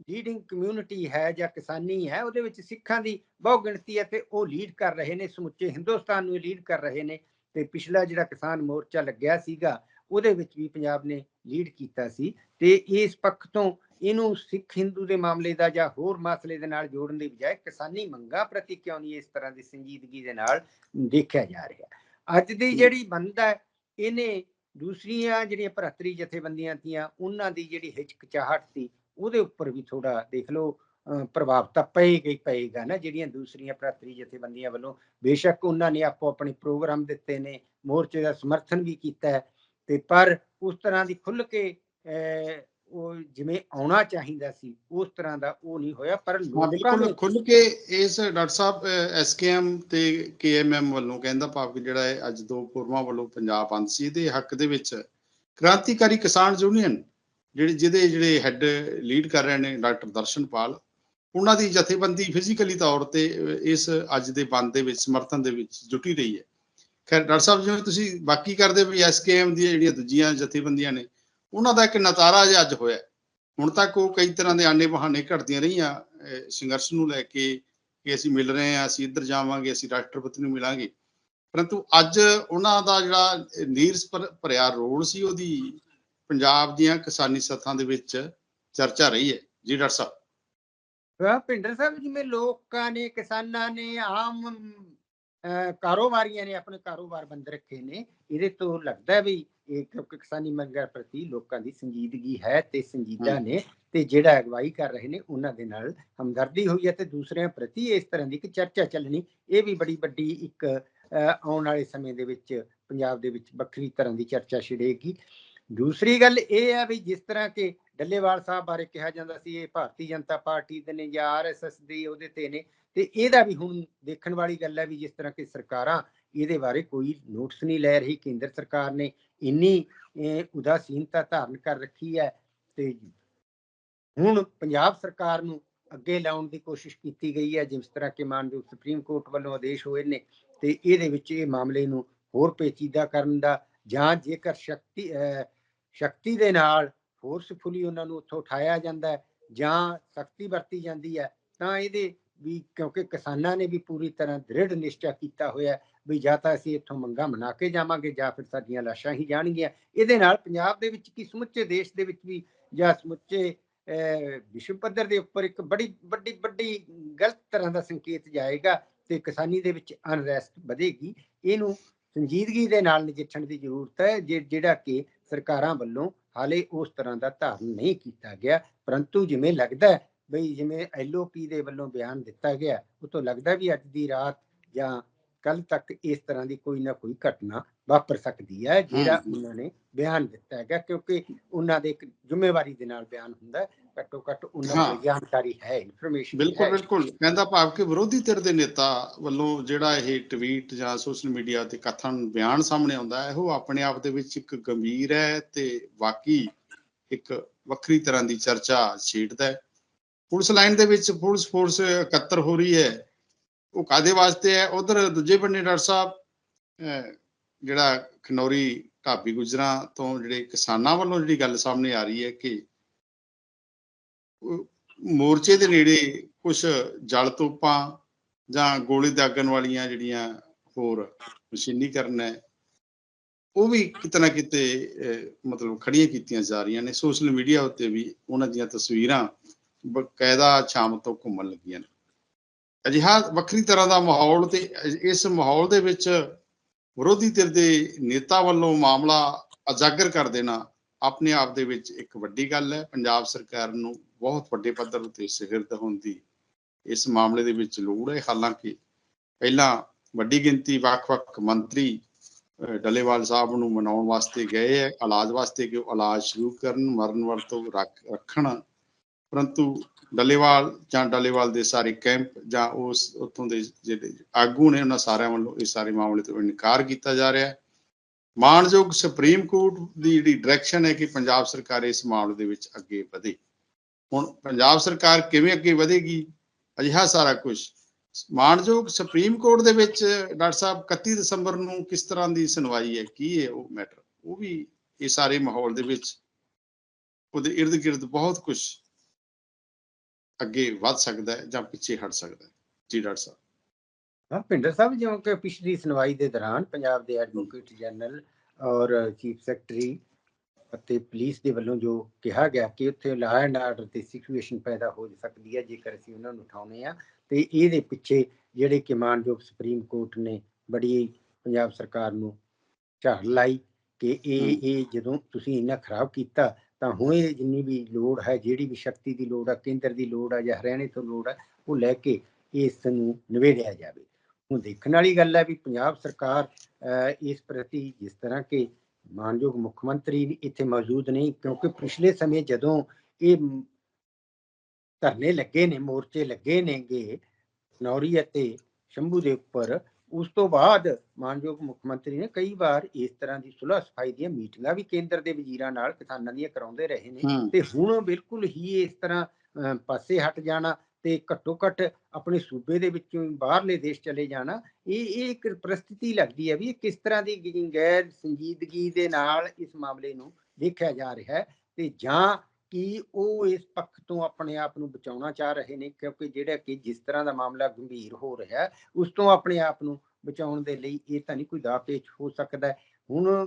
ਲੀਡਿੰਗ ਕਮਿਊਨਿਟੀ ਹੈ ਜਾਂ ਕਿਸਾਨੀ ਹੈ ਉਹਦੇ ਵਿੱਚ ਸਿੱਖਾਂ ਦੀ ਬਹੁ ਗਿਣਤੀ ਹੈ ਤੇ ਉਹ ਲੀਡ ਕਰ ਰਹੇ ਨੇ ਸਮੁੱਚੇ ਹਿੰਦੁਸਤਾਨ ਨੂੰ ਲੀਡ ਕਰ ਰਹੇ ਨੇ ਤੇ ਪਿਛਲਾ ਜਿਹੜਾ ਕਿਸਾਨ ਮੋਰਚਾ ਲੱਗਿਆ ਸੀਗਾ ਉਹਦੇ ਵਿੱਚ ਵੀ ਪੰਜਾਬ ਨੇ ਲੀਡ ਕੀਤਾ ਸੀ ਤੇ ਇਸ ਪੱਖ ਤੋਂ ਇਹਨੂੰ ਸਿੱਖ ਹਿੰਦੂ ਦੇ ਮਾਮਲੇ ਦਾ ਜਾਂ ਹੋਰ ਮਸਲੇ ਦੇ ਨਾਲ ਜੋੜਨ ਦੀ ਬਜਾਏ ਕਿਸਾਨੀ ਮੰਗਾਂ ਪ੍ਰਤੀ ਕਿਉਂ ਨਹੀਂ ਇਸ ਤਰ੍ਹਾਂ ਦੀ ਸੰਜੀਦਗੀ ਦੇ ਨਾਲ ਦੇਖਿਆ ਜਾ ਰਿਹਾ? ਅੱਜ ਦੀ ਜਿਹੜੀ ਬੰਦ ਹੈ ਇਹਨੇ ਦੂਸਰੀਆਂ ਜਿਹੜੀਆਂ ਭਰਾਤਰੀ ਜਥੇਬੰਦੀਆਂ ਤੀਆਂ ਉਹਨਾਂ ਦੀ ਜਿਹੜੀ ਹਿਚਕਚਾਹਟ ਸੀ ਉਹਦੇ ਉੱਪਰ ਵੀ ਥੋੜਾ ਦੇਖ ਲਓ ਪ੍ਰਭਾਵ ਤਾਂ ਪਏਗਾ ਹੀ ਪਏਗਾ ਨਾ ਜਿਹੜੀਆਂ ਦੂਸਰੀਆਂ ਭਰਾਤਰੀ ਜਥੇਬੰਦੀਆਂ ਵੱਲੋਂ ਬੇਸ਼ੱਕ ਉਹਨਾਂ ਨੇ ਆਪੋ ਆਪਣੇ ਪ੍ਰੋਗਰਾਮ ਦਿੱਤੇ ਨੇ ਮੋਰਚੇ ਦਾ ਸਮਰਥਨ ਵੀ ਕੀਤਾ ਹੈ ਤੇ ਪਰ ਉਸ ਤਰ੍ਹਾਂ ਦੀ ਖੁੱਲ ਕੇ ਉਹ ਜਿਵੇਂ ਆਉਣਾ ਚਾਹੀਦਾ ਸੀ ਉਸ ਤਰ੍ਹਾਂ ਦਾ ਉਹ ਨਹੀਂ ਹੋਇਆ ਪਰ ਲੋਕਾਂ ਨੇ ਖੁੱਲ ਕੇ ਇਸ ਡਾਕਟਰ ਸਾਹਿਬ ਐਸਕੇਐਮ ਤੇ ਕੇਐਮਐਮ ਵੱਲੋਂ ਕਹਿੰਦਾ ਭਾਵ ਕਿ ਜਿਹੜਾ ਹੈ ਅੱਜ ਦੋ ਫੋਰਮਾਂ ਵੱਲੋਂ ਪੰਜਾਬ ਬੰਦ ਸੀ ਦੇ ਹੱਕ ਦੇ ਵਿੱਚ ਕ੍ਰਾਂਤੀਕਾਰੀ ਕਿਸਾਨ ਯੂਨੀਅਨ ਜਿਹੜੇ ਜਿਹਦੇ ਜਿਹੜੇ ਹੈੱਡ ਲੀਡ ਕਰ ਰਹੇ ਨੇ ਡਾਕਟਰ ਦਰਸ਼ਨਪਾਲ ਉਹਨਾਂ ਦੀ ਜਥੇਬੰਦੀ ਫਿਜ਼ੀਕਲੀ ਤੌਰ ਤੇ ਇਸ ਅੱਜ ਦੇ ਬੰਦ ਦੇ ਵਿੱਚ, ਸਮਰਥਨ ਦੇ ਵਿੱਚ ਜੁਟੀ ਰਹੀ ਹੈ। ਖੈਰ, ਡਾਕਟਰ ਸਾਹਿਬ, ਜਿਵੇਂ ਤੁਸੀਂ ਬਾਕੀ ਕਰਦੇ ਵੀ ਐਸਕੇਐਮ ਦੀਆਂ ਜਿਹੜੀਆਂ ਦੂਜੀਆਂ ਜਥੇਬੰਦੀਆਂ ਨੇ, ਉਹਨਾਂ ਦਾ ਇੱਕ ਨਤਾਰਾ ਜਿਹਾ ਅੱਜ ਹੋਇਆ। ਹੁਣ ਤੱਕ ਉਹ ਕਈ ਤਰ੍ਹਾਂ ਦੇ ਆਨੇ ਬਹਾਨੇ ਘੜਦੀਆਂ ਰਹੀਆਂ ਸੰਘਰਸ਼ ਨੂੰ ਲੈ ਕੇ ਕਿ ਅਸੀਂ ਮਿਲ ਰਹੇ ਹਾਂ, ਅਸੀਂ ਇੱਧਰ ਜਾਵਾਂਗੇ, ਅਸੀਂ ਰਾਸ਼ਟਰਪਤੀ ਨੂੰ ਮਿਲਾਂਗੇ। ਪਰੰਤੂ ਅੱਜ ਉਹਨਾਂ ਦਾ ਜਿਹੜਾ ਨੀਰਸ ਭਰ- ਭਰਿਆ ਰੋਲ ਸੀ, ਉਹਦੀ ਪੰਜਾਬ ਦੀਆਂ ਕਿਸਾਨੀ ਸੱਥਾਂ ਦੇ ਵਿੱਚ ਚਰਚਾ ਰਹੀ ਹੈ। ਜੀ ਡਾਕਟਰ ਸਾਹਿਬ। ਵਾਹ ਭਿੰਡਰ ਸਾਹਿਬ ਜਿਵੇਂ ਲੋਕਾਂ ਨੇ, ਕਿਸਾਨਾਂ ਨੇ ਆਮ ਕਾਰੋਬਾਰੀਆਂ ਨੇ ਆਪਣੇ ਕਾਰੋਬਾਰ ਬੰਦ ਰੱਖੇ ਨੇ, ਇਹਦੇ ਤੋਂ ਲੱਗਦਾ ਵੀ ਇਹ ਕਿਉਂਕਿ ਕਿਸਾਨੀ ਮੰਗਾਂ ਪ੍ਰਤੀ ਲੋਕਾਂ ਦੀ ਸੰਜੀਦਗੀ ਹੈ ਤੇ ਸੰਜੀਦਾ ਨੇ ਤੇ ਜਿਹੜਾ ਅਗਵਾਈ ਕਰ ਰਹੇ ਨੇ, ਉਹਨਾਂ ਦੇ ਨਾਲ ਹਮਦਰਦੀ ਹੋਈ ਹੈ ਤੇ ਦੂਸਰਿਆਂ ਪ੍ਰਤੀ ਇਸ ਤਰ੍ਹਾਂ ਦੀ ਇੱਕ ਚਰਚਾ ਚੱਲਣੀ, ਇਹ ਵੀ ਬੜੀ ਵੱਡੀ ਇੱਕ ਆਉਣ ਵਾਲੇ ਸਮੇਂ ਦੇ ਵਿੱਚ ਪੰਜਾਬ ਦੇ ਵਿੱਚ ਵੱਖਰੀ ਤਰ੍ਹਾਂ ਦੀ ਚਰਚਾ ਛਿੜੇਗੀ। ਦੂਸਰੀ ਗੱਲ ਇਹ ਹੈ ਵੀ ਜਿਸ ਤਰ੍ਹਾਂ ਕਿ ਡੱਲੇਵਾਲ ਸਾਹਿਬ ਬਾਰੇ ਕਿਹਾ ਜਾਂਦਾ ਸੀ, ਇਹ ਭਾਰਤੀ ਜਨਤਾ ਪਾਰਟੀ ਦੇ ਨੇ ਜਾਂ ਆਰਐਸਐਸ ਦੇ ਉਹਦੇ ਤੇ ਨੇ, ਤੇ ਇਹਦਾ ਵੀ ਹੁਣ ਦੇਖਣ ਵਾਲੀ ਗੱਲ ਹੈ ਵੀ ਜਿਸ ਤਰ੍ਹਾਂ ਕਿ ਸਰਕਾਰਾਂ ਇਹਦੇ ਬਾਰੇ ਕੋਈ ਨੋਟਿਸ ਨਹੀਂ ਲੈ ਰਹੀ, ਕੇਂਦਰ ਸਰਕਾਰ ਨੇ ਇੰਨੀ ਉਦਾਸੀਨਤਾ ਧਾਰਨ ਕਰ ਰੱਖੀ ਹੈ ਤੇ ਹੁਣ ਪੰਜਾਬ ਸਰਕਾਰ ਨੂੰ ਅੱਗੇ ਲਾਉਣ ਦੀ ਕੋਸ਼ਿਸ਼ ਕੀਤੀ ਗਈ ਹੈ, ਜਿਸ ਤਰ੍ਹਾਂ ਕਿ ਮਾਨਯੋਗ ਸੁਪਰੀਮ ਕੋਰਟ ਵੱਲੋਂ ਆਦੇਸ਼ ਹੋਏ ਨੇ, ਤੇ ਇਹਦੇ ਵਿੱਚ ਇਹ ਮਾਮਲੇ ਨੂੰ ਹੋਰ ਪੇਚੀਦਾ ਕਰਨ ਦਾ ਜਾਂ ਜੇਕਰ ਸ਼ਕਤੀ ਸ਼ਕਤੀ ਦੇ ਨਾਲ ਫੋਰਸਫੁਲੀ ਉਹਨਾਂ ਨੂੰ ਉੱਥੋਂ ਉਠਾਇਆ ਜਾਂਦਾ ਹੈ ਜਾਂ ਸਖਤੀ ਵਰਤੀ ਜਾਂਦੀ ਹੈ, ਤਾਂ ਇਹਦੇ ਵੀ ਕਿਉਂਕਿ ਕਿਸਾਨਾਂ ਨੇ ਵੀ ਪੂਰੀ ਤਰ੍ਹਾਂ ਦ੍ਰਿੜ ਨਿਸ਼ਚਾ ਕੀਤਾ ਹੋਇਆ ਵੀ ਜਾਂ ਤਾਂ ਅਸੀਂ ਇੱਥੋਂ ਮੰਗਾਂ ਮਨਾ ਕੇ ਜਾਵਾਂਗੇ ਜਾਂ ਫਿਰ ਸਾਡੀਆਂ ਲਾਸ਼ਾਂ ਹੀ ਜਾਣਗੀਆਂ। ਇਹਦੇ ਨਾਲ ਪੰਜਾਬ ਦੇ ਵਿੱਚ ਕੀ ਸਮੁੱਚੇ ਦੇਸ਼ ਦੇ ਵਿੱਚ ਵੀ ਜਾਂ ਸਮੁੱਚੇ ਵਿਸ਼ਵ ਪੱਧਰ ਦੇ ਉੱਪਰ ਇੱਕ ਬੜੀ, ਵੱਡੀ ਵੱਡੀ ਗਲਤ ਤਰ੍ਹਾਂ ਦਾ ਸੰਕੇਤ ਜਾਏਗਾ ਤੇ ਕਿਸਾਨੀ ਦੇ ਵਿੱਚ ਅਨਰੈਸਟ ਵਧੇਗੀ। ਇਹਨੂੰ ਸੰਜੀਦਗੀ ਦੇ ਨਾਲ ਨਜਿੱਠਣ ਦੀ ਜ਼ਰੂਰਤ ਹੈ ਜੇ- ਜਿਹੜਾ ਕਿ ਸਰਕਾਰਾਂ ਵੱਲੋਂ ਹਾਲੇ ਉਸ ਤਰ੍ਹਾਂ ਦਾ ਧਾਰਨ ਨਹੀਂ ਕੀਤਾ ਗਿਆ। ਪਰੰਤੂ ਜਿਵੇਂ ਲੱਗਦਾ ਹੈ ਬਈ ਜਿਵੇਂ ਐਲਓਪੀ ਦੇ ਵੱਲੋਂ ਬਿਆਨ ਦਿੱਤਾ ਗਿਆ ਉਹ ਤੋਂ ਲੱਗਦਾ ਵੀ ਅੱਜ ਦੀ ਰਾਤ ਜਾਂ ਕੱਲ ਤੱਕ ਇਸ ਤਰ੍ਹਾਂ ਦੀ ਕੋਈ ਨਾ ਕੋਈ ਘਟਨਾ ਵਾਪਰ ਸਕਦੀ ਹੈ ਜਿਹੜਾ। ਉਹਨਾਂ ਨੇ ਬਿਆਨ ਦਿੱਤਾ ਹੈਗਾ। ਕਿਉਂਕਿ ਉਹਨਾਂ ਦੇ ਇੱਕ ਜ਼ਿੰਮੇਵਾਰੀ ਦੇ ਨਾਲ ਬਿਆਨ ਹੁੰਦਾ ਹੈ। ਘੱਟੋ ਘੱਟ ਉਹਨਾਂ। ਕੋਲ ਜਾਣਕਾਰੀ ਹੈ ਇਨਫੋਰਮੇਸ਼ਨ ਬਿਲਕੁਲ ਬਿਲਕੁਲ। ਕਹਿੰਦਾ ਭਾਵ ਕਿ ਵਿਰੋਧੀ ਧਿਰ ਦੇ ਨੇਤਾ ਵੱਲੋਂ ਜਿਹੜਾ ਇਹ ਟਵੀਟ ਜਾਂ ਸੋਸ਼ਲ ਮੀਡੀਆ ਤੇ ਕਥਨ ਬਿਆਨ ਸਾਹਮਣੇ ਆਉਂਦਾ ਹੈ ਉਹ ਆਪਣੇ ਆਪ ਦੇ ਵਿੱਚ ਇੱਕ ਗੰਭੀਰ ਹੈ ਤੇ ਵਾਕਈ ਇੱਕ ਵੱਖਰੀ ਤਰ੍ਹਾਂ ਦੀ ਚਰਚਾ ਛੇੜਦਾ ਹੈ। ਪੁਲਿਸ ਲਾਈਨ ਦੇ ਵਿੱਚ ਪੁਲਿਸ ਫੋਰਸ ਇਕੱਤਰ ਹੋ ਰਹੀ ਹੈ। ਉਹ ਕਾਦੇ ਵਾਸਤੇ ਹੈ? ਉਧਰ ਦੂਜੇ ਬੰਨੇ ਡਾਕਟਰ ਸਾਹਿਬ ਜਿਹੜਾ ਖਨੌਰੀ ਢਾਬੀ ਗੁਜਰਾਂ ਤੋਂ ਜਿਹੜੇ ਕਿਸਾਨਾਂ ਵੱਲੋਂ ਜਿਹੜੀ ਗੱਲ ਸਾਹਮਣੇ ਆ ਰਹੀ ਹੈ ਕਿ ਮੋਰਚੇ ਦੇ ਨੇੜੇ ਕੁਝ ਜਲ ਤੋਪਾਂ ਜਾਂ ਗੋਲੇ ਦਾਗਣ ਵਾਲੀਆਂ ਜਿਹੜੀਆਂ ਹੋਰ ਮਸ਼ੀਨੀਕਰਨ ਹੈ, ਉਹ ਵੀ ਕਿਤੇ ਨਾ ਕਿਤੇ ਮਤਲਬ ਖੜੀਆਂ ਕੀਤੀਆਂ ਜਾ ਰਹੀਆਂ ਨੇ। ਸੋਸ਼ਲ ਮੀਡੀਆ ਉੱਤੇ ਵੀ ਉਹਨਾਂ ਦੀਆਂ ਤਸਵੀਰਾਂ ਬਕਾਇਦਾ ਸ਼ਾਮ ਤੋਂ ਘੁੰਮਣ ਲੱਗੀਆਂ ਨੇ। ਅਜਿਹਾ ਵੱਖਰੀ ਤਰ੍ਹਾਂ ਦਾ ਮਾਹੌਲ ਤੇ ਇਸ ਮਾਹੌਲ ਦੇ ਵਿੱਚ ਵਿਰੋਧੀ ਧਿਰ ਦੇ ਨੇਤਾ ਵੱਲੋਂ ਮਾਮਲਾ ਉਜਾਗਰ ਕਰ ਦੇਣਾ ਆਪਣੇ ਆਪ ਦੇ ਵਿੱਚ ਇੱਕ ਵੱਡੀ ਗੱਲ ਹੈ। ਪੰਜਾਬ ਸਰਕਾਰ ਨੂੰ ਬਹੁਤ ਵੱਡੇ ਪੱਧਰ ਉੱਤੇ ਸਿਖਰਤ ਹੋਣ ਦੀ ਇਸ ਮਾਮਲੇ ਦੇ ਵਿੱਚ ਲੋੜ ਹੈ ਹਾਲਾਂਕਿ ਪਹਿਲਾਂ ਵੱਡੀ ਗਿਣਤੀ ਵੱਖ-ਵੱਖ ਮੰਤਰੀ ਅਹ, ਡੱਲੇਵਾਲ ਸਾਹਿਬ ਨੂੰ ਮਨਾਉਣ ਵਾਸਤੇ ਗਏ ਹੈ ਇਲਾਜ ਵਾਸਤੇ ਕਿ ਉਹ ਇਲਾਜ ਸ਼ੁਰੂ ਕਰਨ ਮਰਨ ਵਰਤੋਂ ਰੱਖ ਰੱਖਣ। ਪਰੰਤੂ ਡੱਲੇਵਾਲ ਜਾਂ ਡੱਲੇਵਾਲ ਦੇ ਸਾਰੇ ਕੈਂਪ ਜਾਂ ਉਸ ਉੱਥੋਂ ਦੇ ਜਿਹੜੇ ਆਗੂ ਨੇ ਉਹਨਾਂ ਸਾਰਿਆਂ ਵੱਲੋਂ ਇਹ ਸਾਰੇ ਮਾਮਲੇ ਤੋਂ ਇਨਕਾਰ ਕੀਤਾ ਜਾ ਰਿਹਾ ਹੈ। ਮਾਣਯੋਗ ਸੁਪਰੀਮ ਕੋਰਟ ਦੀ ਜਿਹੜੀ ਡਾਇਰੈਕਸ਼ਨ ਹੈ ਕਿ ਪੰਜਾਬ ਸਰਕਾਰ ਇਸ ਮਾਮਲੇ ਦੇ ਵਿੱਚ ਅੱਗੇ ਵਧੇ। ਹੁਣ ਪੰਜਾਬ ਸਰਕਾਰ ਕਿਵੇਂ ਅੱਗੇ ਵਧੇਗੀ? ਅਜਿਹਾ ਸਾਰਾ ਕੁਝ ਮਾਣਯੋਗ ਸੁਪਰੀਮ ਕੋਰਟ ਦੇ ਵਿੱਚ ਡਾਕਟਰ ਸਾਹਿਬ 31 ਦਸੰਬਰ ਨੂੰ ਕਿਸ ਤਰ੍ਹਾਂ ਦੀ ਸੁਣਵਾਈ ਹੈ? ਕੀ ਹੈ ਉਹ ਮੈਟਰ? ਉਹ ਵੀ ਇਹ ਸਾਰੇ ਮਾਹੌਲ ਦੇ ਵਿੱਚ ਉਹਦੇ ਇਰਦ ਗਿਰਦ ਬਹੁਤ ਕੁਝ ਅੱਗੇ ਵੱਧ ਸਕਦਾ ਹੈ ਜਾਂ ਪਿੱਛੇ ਹਟ ਸਕਦਾ ਹੈ। ਜੀ ਡਾਕਟਰ ਸਾਹਿਬ। ਹਾਂ ਭਿੰਡਰ ਸਾਹਿਬ, ਜਿਵੇਂ ਕਿ ਪਿਛਲੀ ਸੁਣਵਾਈ ਦੇ ਦੌਰਾਨ ਪੰਜਾਬ ਦੇ ਐਡਵੋਕੇਟ ਜਨਰਲ ਔਰ ਚੀਫ ਸੈਕਟਰੀ ਅਤੇ ਪੁਲਿਸ ਦੇ ਵੱਲੋਂ ਜੋ ਕਿਹਾ ਗਿਆ ਕਿ ਉੱਥੇ ਲਾ ਐਂਡ ਆਰਡਰ ਦੀ ਸਿਚੁਏਸ਼ਨ ਪੈਦਾ ਹੋ ਸਕਦੀ ਹੈ ਜੇਕਰ ਅਸੀਂ ਉਹਨਾਂ ਨੂੰ ਉਠਾਉਨੇ ਆ ਤੇ ਇਹਦੇ ਪਿੱਛੇ ਜਿਹੜੇ ਕਿ ਮਾਨਯੋਗ ਸੁਪਰੀਮ ਕੋਰਟ ਨੇ ਬੜੀ ਪੰਜਾਬ ਸਰਕਾਰ ਨੂੰ ਝਾੜ ਲਾਈ ਕਿ ਇਹ। ਇਹ ਜਦੋਂ ਤੁਸੀਂ ਇੰਨਾ ਖਰਾਬ ਕੀਤਾ ਤਾਂ ਹੁਣ ਇਹ ਜਿੰਨੀ ਵੀ ਲੋੜ ਹੈ ਜਿਹੜੀ ਵੀ ਸ਼ਕਤੀ ਦੀ ਲੋੜ ਹੈ ਕੇਂਦਰ ਦੀ ਲੋੜ ਹੈ ਜਾਂ ਹਰਿਆਣੇ ਤੋਂ ਲੋੜ ਹੈ ਉਹ ਲੈ ਕੇ ਇਸ ਨੂੰ ਨਿਵੇੜਿਆ ਜਾਵੇ ਹੁਣ ਦੇਖਣ ਵਾਲੀ ਗੱਲ ਹੈ ਵੀ ਪੰਜਾਬ ਸਰਕਾਰ ਇਸ ਪ੍ਰਤੀ ਜਿਸ ਤਰ੍ਹਾਂ ਕਿ ਮਾਨਯੋਗ ਮੁੱਖ ਮੰਤਰੀ ਵੀ ਇੱਥੇ ਮੌਜੂਦ ਨਹੀਂ ਕਿਉਂਕਿ ਪਿਛਲੇ ਸਮੇਂ ਜਦੋਂ ਇਹ ਧਰਨੇ ਲੱਗੇ ਨੇ ਮੋਰਚੇ ਲੱਗੇ ਨੇਗੇ ਨੌਰੀ ਅਤੇ ਸ਼ੰਭੂ ਦੇ ਉੱਪਰ ਉਸ ਤੋਂ ਬਾਅਦ ਮਾਨਯੋਗ ਮੁੱਖ ਮੰਤਰੀ ਨੇ ਕਈ ਵਾਰ ਇਸ ਤਰ੍ਹਾਂ ਦੀ ਸੁਲਹ ਸਫ਼ਾਈ ਦੀਆਂ ਮੀਟਿੰਗਾਂ ਵੀ ਕੇਂਦਰ ਦੇ ਵਜ਼ੀਰਾਂ ਨਾਲ ਕਿਸਾਨਾਂ ਦੀਆਂ ਕਰਾਉਂਦੇ ਰਹੇ ਨੇ ਤੇ ਹੁਣ ਬਿਲਕੁਲ ਹੀ ਇਸ ਤਰ੍ਹਾਂ ਪਾਸੇ ਹਟ ਜਾਣਾ ਤੇ ਘੱਟੋ ਘੱਟ ਆਪਣੇ ਸੂਬੇ ਦੇ ਵਿੱਚੋਂ ਬਾਹਰਲੇ ਦੇਸ਼ ਚਲੇ ਜਾਣਾ, ਇਹ ਇਹ ਇੱਕ ਪ੍ਰਸਥਿਤੀ ਲੱਗਦੀ ਹੈ ਵੀ ਇਹ ਕਿਸ ਤਰ੍ਹਾਂ ਦੀ ਗੈਰ ਸੰਜੀਦਗੀ ਦੇ ਨਾਲ ਇਸ ਮਾਮਲੇ ਨੂੰ ਦੇਖਿਆ ਜਾ ਰਿਹਾ ਹੈ ਤੇ ਜਾਂ ਕਿ ਉਹ ਇਸ ਪੱਖ ਤੋਂ ਆਪਣੇ ਆਪ ਨੂੰ ਬਚਾਉਣਾ ਚਾਹ ਰਹੇ ਨੇ, ਕਿਉਂਕਿ ਜਿਹੜਾ ਕਿ ਜਿਸ ਤਰ੍ਹਾਂ ਦਾ ਮਾਮਲਾ ਗੰਭੀਰ ਹੋ ਰਿਹਾ ਹੈ, ਉਸ ਤੋਂ ਆਪਣੇ ਆਪ ਨੂੰ ਬਚਾਉਣ ਦੇ ਲਈ ਇਹ ਤਾਂ ਨਹੀਂ ਕੋਈ ਦਾਅ ਪੇਚ ਹੋ ਸਕਦਾ ਹੁਣ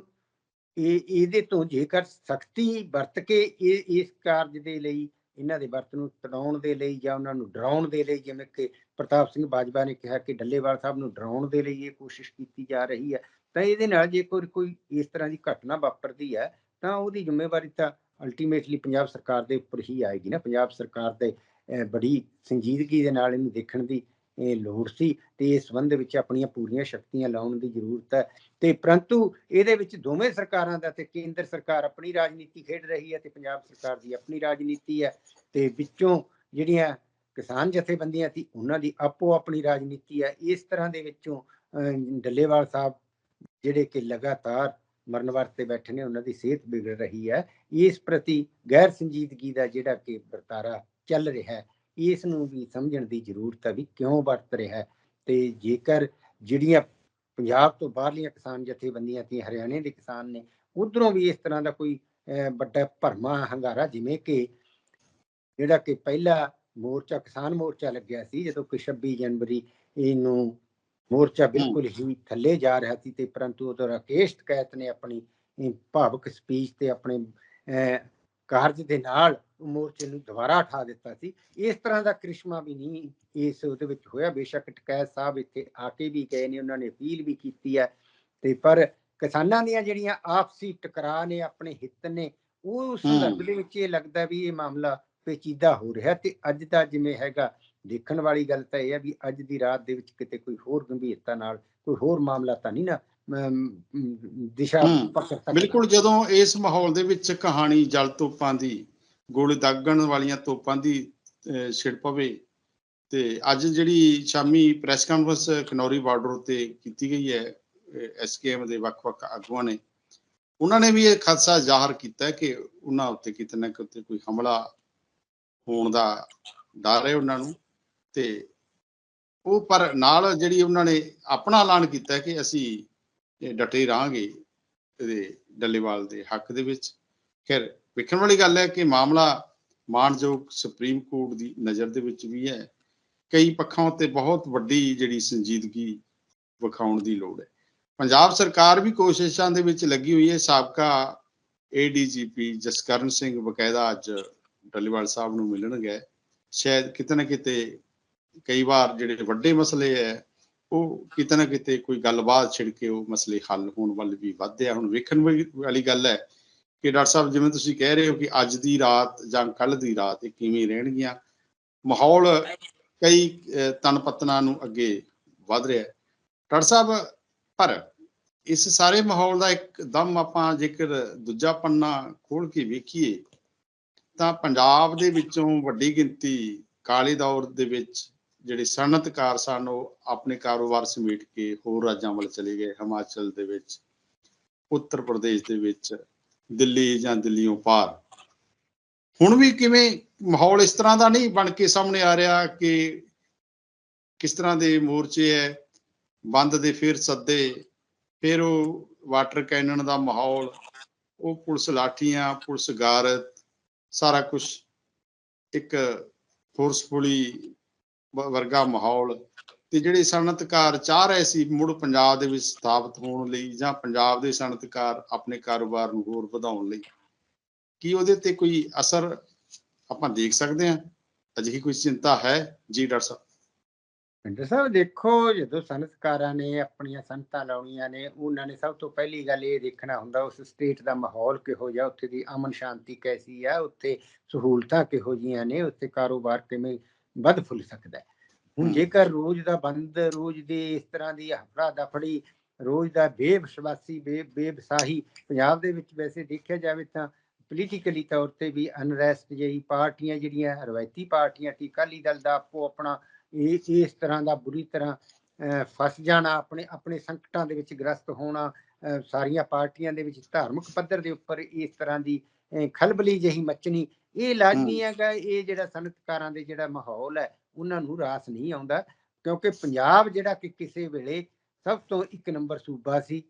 ਇਹ, ਇਹਦੇ ਤੋਂ ਜੇਕਰ ਸਖਤੀ ਵਰਤ ਕੇ ਇਹ, ਇਸ ਕਾਰਜ ਦੇ ਲਈ ਇਹਨਾਂ ਦੇ ਵਰਤ ਨੂੰ ਤੜਾਉਣ ਦੇ ਲਈ ਜਾਂ ਉਹਨਾਂ ਨੂੰ ਡਰਾਉਣ ਦੇ ਲਈ, ਜਿਵੇਂ ਕਿ ਪ੍ਰਤਾਪ ਸਿੰਘ ਬਾਜਵਾ ਨੇ ਕਿਹਾ ਕਿ ਡੱਲੇਵਾਲ ਸਾਹਿਬ ਨੂੰ ਡਰਾਉਣ ਦੇ ਲਈ ਇਹ ਕੋਸ਼ਿਸ਼ ਕੀਤੀ ਜਾ ਰਹੀ ਹੈ, ਤਾਂ ਇਹਦੇ ਨਾਲ ਜੇ ਕੋਈ ਕੋਈ ਇਸ ਤਰ੍ਹਾਂ ਦੀ ਘਟਨਾ ਵਾਪਰਦੀ ਹੈ, ਤਾਂ ਉਹਦੀ ਜ਼ਿੰਮੇਵਾਰੀ ਤਾਂ ਅਲਟੀਮੇਟਲੀ ਪੰਜਾਬ ਸਰਕਾਰ ਦੇ ਉੱਪਰ ਹੀ ਆਏਗੀ ਨਾ। ਪੰਜਾਬ ਸਰਕਾਰ ਦੇ ਬੜੀ ਸੰਜੀਦਗੀ ਦੇ ਨਾਲ ਇਹਨੂੰ ਦੇਖਣ ਦੀ ਲੋੜ ਸੀ ਤੇ ਇਸ ਸੰਬੰਧ ਵਿੱਚ ਆਪਣੀਆਂ ਪੂਰੀਆਂ ਸ਼ਕਤੀਆਂ ਲਾਉਣ ਦੀ ਜ਼ਰੂਰਤ ਹੈ। ਤੇ ਪਰੰਤੂ ਇਹਦੇ ਵਿੱਚ ਦੋਵੇਂ ਸਰਕਾਰਾਂ ਦਾ ਤੇ ਕੇਂਦਰ ਸਰਕਾਰ ਆਪਣੀ ਰਾਜਨੀਤੀ ਖੇਡ ਰਹੀ ਹੈ ਤੇ ਪੰਜਾਬ ਸਰਕਾਰ ਦੀ ਆਪਣੀ ਰਾਜਨੀਤੀ ਹੈ। ਤੇ ਵਿੱਚੋਂ ਜਿਹੜੀਆਂ ਕਿਸਾਨ ਜਥੇਬੰਦੀਆਂ ਸੀ ਉਹਨਾਂ ਦੀ ਆਪੋ ਆਪਣੀ ਰਾਜਨੀਤੀ ਹੈ। ਇਸ ਤਰ੍ਹਾਂ ਦੇ ਵਿੱਚੋਂ ਅਹ, ਡੱਲੇਵਾਲ ਸਾਹਿਬ ਜਿਹੜੇ ਕਿ ਲਗਾਤਾਰ ਮਰਨ ਵਰਤੇ ਬੈਠੇ ਨੇ ਉਹਨਾਂ ਦੀ ਸਿਹਤ ਵਿਗੜ ਰਹੀ ਹੈ। ਇਸ ਪ੍ਰਤੀ ਗੈਰ ਸੰਜੀਦਗੀ ਦਾ ਜਿਹੜਾ ਕਿ ਵਰਤਾਰਾ ਚੱਲ ਰਿਹਾ ਹੈ ਇਸ ਨੂੰ ਵੀ ਸਮਝਣ ਦੀ ਜ਼ਰੂਰਤ ਹੈ ਵੀ ਕਿਉਂ ਵਰਤ ਰਿਹਾ ਤੇ ਜੇਕਰ ਜਿਹੜੀਆਂ ਪੰਜਾਬ ਤੋਂ ਬਾਹਰਲੀਆਂ ਕਿਸਾਨ ਜਥੇਬੰਦੀਆਂ ਤੇ ਹਰਿਆਣੇ ਦੇ ਕਿਸਾਨ ਨੇ ਉਧਰੋਂ ਵੀ ਇਸ ਤਰ੍ਹਾਂ ਦਾ ਕੋਈ ਵੱਡਾ ਭਰਮਾ ਹੰਗਾਰਾ ਜਿਵੇਂ ਕਿ ਜਿਹੜਾ ਕਿ ਪਹਿਲਾ ਮੋਰਚਾ ਕਿਸਾਨ ਮੋਰਚਾ ਲੱਗਿਆ ਸੀ ਜਦੋਂ ਕਿ 26 ਜਨਵਰੀ ਇਹਨੂੰ ਮੋਰਚਾ ਬਿਲਕੁਲ ਹੀ ਥੱਲੇ ਜਾ ਰਿਹਾ ਸੀ ਤੇ ਪਰੰਤੂ ਉਦੋਂ ਰਾਕੇਸ਼ ਟਕੈਤ ਨੇ ਆਪਣੀ ਭਾਵਕ ਸਪੀਚ ਤੇ ਆਪਣੇ ਕਾਰਜ ਦੇ ਨਾਲ ਮੋਰਚੇ ਨੂੰ ਦੁਬਾਰਾ ਉਠਾ ਦਿੱਤਾ ਸੀ। ਇਸ ਤਰ੍ਹਾਂ ਦਾ ਕ੍ਰਿਸ਼ਮਾ ਵੀ ਨਹੀਂ ਇਸ ਉਹਦੇ ਵਿੱਚ ਹੋਇਆ। ਬੇਸ਼ੱਕ ਟਕੈਤ ਸਾਹਿਬ ਇੱਥੇ ਆ ਕੇ ਵੀ ਗਏ ਨੇ ਉਹਨਾਂ ਨੇ ਅਪੀਲ ਵੀ ਕੀਤੀ ਹੈ। ਤੇ ਪਰ ਕਿਸਾਨਾਂ ਦੀਆਂ ਜਿਹੜੀਆਂ ਆਪਸੀ ਟਕਰਾਅ ਨੇ ਆਪਣੇ ਹਿੱਤ ਨੇ ਉਹ ਸੰਦਰਭ ਦੇ ਵਿੱਚ ਇਹ ਲੱਗਦਾ ਵੀ ਇਹ ਮਾਮਲਾ ਪੇਚੀਦਾ ਹੋ ਰਿਹਾ ਤੇ ਅੱਜ ਦਾ ਜਿਵੇਂ ਹੈਗਾ ਦੇਖਣ ਵਾਲੀ ਗੱਲ ਤਾਂ ਇਹ ਹੈ ਵੀ ਅੱਜ ਦੀ ਰਾਤ ਦੇ ਵਿੱਚ ਕਿਤੇ ਕੋਈ ਹੋਰ ਗੰਭੀਰਤਾ ਨਾਲ ਕੋਈ ਹੋਰ ਮਾਮਲਾ ਤਾਂ ਨਹੀਂ ਨਾ ਦਿਸ਼ਾ ਬਿਲਕੁਲ ਜਦੋਂ ਇਸ ਮਾਹੌਲ ਦੇ ਵਿੱਚ ਕਹਾਣੀ ਜਲ ਤੋਪਾਂ ਦੀ ਗੋਲੇ ਦਾਗਣ ਵਾਲੀਆਂ ਤੋਪਾਂ ਦੀ ਛਿੜ ਪਵੇ। ਤੇ ਅੱਜ ਜਿਹੜੀ ਸ਼ਾਮੀ ਪ੍ਰੈਸ ਕਾਨਫਰੰਸ ਖਨੌਰੀ ਬਾਰਡਰ ਉੱਤੇ ਕੀਤੀ ਗਈ ਹੈ ਐਸਕੇਐਮ ਦੇ ਵੱਖ-ਵੱਖ ਆਗੂਆਂ ਨੇ, ਉਹਨਾਂ ਨੇ ਵੀ ਇਹ ਖਦਸ਼ਾ ਜ਼ਾਹਰ ਕੀਤਾ ਕਿ ਉਹਨਾਂ ਉੱਤੇ ਕਿਤੇ ਨਾ ਕਿਤੇ ਕੋਈ ਹਮਲਾ ਹੋਣ ਦਾ ਡਰ ਹੈ ਉਹਨਾਂ ਨੂੰ। ਤੇ ਉਹ ਪਰ ਨਾਲ ਜਿਹੜੀ ਉਹਨਾਂ ਨੇ ਆਪਣਾ ਐਲਾਨ ਕੀਤਾ ਕਿ ਅਸੀਂ ਡਟੇ ਰਹਾਂਗੇ ਇਹਦੇ ਡੱਲੇਵਾਲ ਦੇ ਹੱਕ ਦੇ ਵਿੱਚ। ਖੈਰ ਵੇਖਣ ਵਾਲੀ ਗੱਲ ਹੈ ਕਿ ਮਾਮਲਾ ਮਾਨਯੋਗ ਸੁਪਰੀਮ ਕੋਰਟ ਦੀ ਨਜ਼ਰ ਦੇ ਵਿੱਚ ਵੀ ਹੈ। ਕਈ ਪੱਖਾਂ ਉੱਤੇ ਬਹੁਤ ਵੱਡੀ ਜਿਹੜੀ ਸੰਜੀਦਗੀ ਵਿਖਾਉਣ ਦੀ ਲੋੜ ਹੈ। ਪੰਜਾਬ ਸਰਕਾਰ ਵੀ ਕੋਸ਼ਿਸ਼ਾਂ ਦੇ ਵਿੱਚ ਲੱਗੀ ਹੋਈ ਹੈ। ਸਾਬਕਾ ਏਡੀਜੀਪੀ ਜਸਕਰਨ ਸਿੰਘ ਬਕਾਇਦਾ ਅੱਜ ਡੱਲੀਵਾਲ ਸਾਹਿਬ ਨੂੰ ਮਿਲਣ ਗਏ ਸ਼ਾਇਦ ਕਿਤੇ ਨਾ ਕਿਤੇ ਕਈ ਵਾਰ ਜਿਹੜੇ ਵੱਡੇ ਮਸਲੇ ਹੈ, ਉਹ ਕਿਤੇ ਨਾ ਕਿਤੇ ਕੋਈ ਗੱਲਬਾਤ ਛਿੜ ਕੇ ਉਹ ਮਸਲੇ ਹੱਲ ਹੋਣ ਵੱਲ ਵੀ ਵਧਦੇ ਆ। ਹੁਣ ਵੇਖਣ ਵਾਲੀ ਵਾਲੀ ਗੱਲ ਹੈ ਕਿ ਡਾਕਟਰ ਸਾਹਿਬ, ਜਿਵੇਂ ਤੁਸੀਂ ਕਹਿ ਰਹੇ ਹੋ ਕਿ ਅੱਜ ਦੀ ਰਾਤ ਜਾਂ ਕੱਲ ਦੀ ਰਾਤ ਇਹ ਕਿਵੇਂ ਰਹਿਣਗੀਆਂ, ਮਾਹੌਲ ਕਈ ਤਨ ਤਣ ਨੂੰ ਅੱਗੇ ਵਧ ਰਿਹਾ ਹੈ। ਡਾਕਟਰ ਸਾਹਿਬ, ਪਰ ਇਸ ਸਾਰੇ ਮਾਹੌਲ ਦਾ ਇੱਕ ਦਮ ਆਪਾਂ ਜੇਕਰ ਦੂਜਾ ਪੰਨਾ ਖੋਲ ਕੇ ਵੇਖੀਏ, ਤਾਂ ਪੰਜਾਬ ਦੇ ਵਿੱਚੋਂ ਵੱਡੀ ਗਿਣਤੀ ਕਾਲੇ ਦੌਰ ਦੇ ਵਿੱਚ ਜਿਹੜੇ ਸਨਅਤਕਾਰ ਸਨ, ਉਹ ਆਪਣੇ ਕਾਰੋਬਾਰ ਸਮੇਟ ਕੇ ਹੋਰ ਰਾਜਾਂ ਵੱਲ ਚਲੇ ਗਏ, ਹਿਮਾਚਲ ਦੇ ਵਿੱਚ, ਉੱਤਰ ਪ੍ਰਦੇਸ਼ ਦੇ ਵਿੱਚ। ਦਿੱਲੀ ਜਾਂ ਦਿੱਲੀੋਂ ਪਾਰ। ਹੁਣ ਵੀ ਕਿਵੇਂ ਮਾਹੌਲ ਇਸ ਤਰ੍ਹਾਂ ਦਾ ਨਹੀਂ ਬਣ ਕੇ ਸਾਹਮਣੇ ਆ ਰਿਹਾ ਕਿ ਕਿਸ ਤਰ੍ਹਾਂ ਦੇ ਮੋਰਚੇ ਹੈ ਬੰਦ ਦੇ ਫਿਰ ਸੱਦੇ, ਫਿਰ ਉਹ ਵਾਟਰ ਕੈਨਨ ਦਾ ਮਾਹੌਲ, ਉਹ ਪੁਲਿਸ ਲਾਠੀਆਂ, ਪੁਲਿਸ ਗਾਰਦ, ਸਾਰਾ ਕੁਝ ਇੱਕ ਫੋਰਸਫੁਲੀ ਵਰਗਾ ਮਾਹੌਲ ਤੇ ਜਿਹੜੇ ਸਨਅਤਕਾਰ ਚਾਹ ਰਹੇ ਸੀ, ਮੁੜ ਪੰਜਾਬ ਦੇ ਵਿੱਚ ਸਥਾਪਿਤ ਹੋਣ ਲਈ ਜਾਂ ਪੰਜਾਬ ਦੇ ਸਨਅਤਕਾਰ ਆਪਣੇ ਕਾਰੋਬਾਰ ਨੂੰ ਹੋਰ ਵਧਾਉਣ ਲਈ, ਕੀ ਉਹਦੇ ਤੇ ਕੋਈ ਅਸਰ ਆਪਾਂ ਦੇਖ ਸਕਦੇ ਹਾਂ? ਅਜਿਹੀ ਕੋਈ ਚਿੰਤਾ ਹੈ? ਜੀ ਡਾਕਟਰ ਸਾਹਿਬ। ਪਿੰਡਰ ਸਾਹਿਬ, ਦੇਖੋ, ਜਦੋਂ ਸਨਅਤਕਾਰਾਂ ਨੇ ਆਪਣੀਆਂ ਸੰਤਾਂ ਲਾਉਣੀਆਂ ਨੇ, ਉਹਨਾਂ ਨੇ ਸਭ ਤੋਂ ਪਹਿਲੀ ਗੱਲ ਇਹ ਦੇਖਣਾ ਹੁੰਦਾ, ਉਸ ਸਟੇਟ ਦਾ ਮਾਹੌਲ ਕਿਹੋ ਜਿਹਾ, ਉੱਥੇ ਦੀ ਅਮਨ ਸ਼ਾਂਤੀ ਕੈਸੀ ਆ, ਉੱਥੇ ਸਹੂਲਤਾਂ ਕਿਹੋ ਜੀਆਂ ਨੇ, ਉੱਥੇ ਕਾਰੋਬਾਰ ਕਿਵੇਂ ਵੱਧ ਫੁੱਲ ਸਕਦਾ ਹੁਣ। ਜੇਕਰ ਰੋਜ਼ ਦਾ ਬੰਦ ਰੋਜ਼ ਦੀ ਇਸ ਤਰ੍ਹਾਂ ਦੀ ਹਫੜਾ ਦਫੜੀ ਰੋਜ਼ ਦਾ ਬੇਵਿਸ਼ਵਾਸੀ ਬੇ ਬੇਵਸਾਹੀ ਪੰਜਾਬ ਦੇ ਵਿੱਚ ਵੈਸੇ ਦੇਖਿਆ ਜਾਵੇ ਤਾਂ ਪੋਲੀਟੀਕਲੀ ਤੌਰ ਤੇ ਵੀ ਅਨਰੈਸਟ ਜਿਹੀ ਪਾਰਟੀਆਂ ਜਿਹੜੀਆਂ ਰਵਾਇਤੀ ਪਾਰਟੀਆਂ ਸੀ ਅਕਾਲੀ ਦਲ ਦਾ ਆਪੋ ਆਪਣਾ ਇਹ ਇਸ ਤਰ੍ਹਾਂ ਦਾ ਬੁਰੀ ਤਰ੍ਹਾਂ ਫਸ ਜਾਣਾ ਆਪਣੇ ਆਪਣੇ ਸੰਕਟਾਂ ਦੇ ਵਿੱਚ ਗ੍ਰਸਤ ਹੋਣਾ ਸਾਰੀਆਂ ਪਾਰਟੀਆਂ ਦੇ ਵਿੱਚ ਧਾਰਮਿਕ ਪੱਧਰ ਦੇ ਉੱਪਰ ਇਸ ਤਰ੍ਹਾਂ ਦੀ ਖਲਬਲੀ ਜਿਹੀ ਮਚਣੀ ਇਹ ਲਾਜ਼ਮੀ ਹੈਗਾ ਇਹ ਜਿਹੜਾ ਸਨਅਤਕਾਰਾਂ ਦੇ ਜਿਹੜਾ ਮਾਹੌਲ ਹੈ ਉਹਨਾਂ ਨੂੰ ਰਾਸ ਨਹੀਂ ਆਉਂਦਾ ਕਿਉਂਕਿ ਪੰਜਾਬ ਜਿਹੜਾ ਕਿ ਕਿਸੇ ਵੇਲੇ ਸਭ ਤੋਂ ਇੱਕ ਨੰਬਰ ਸੂਬਾ ਸੀ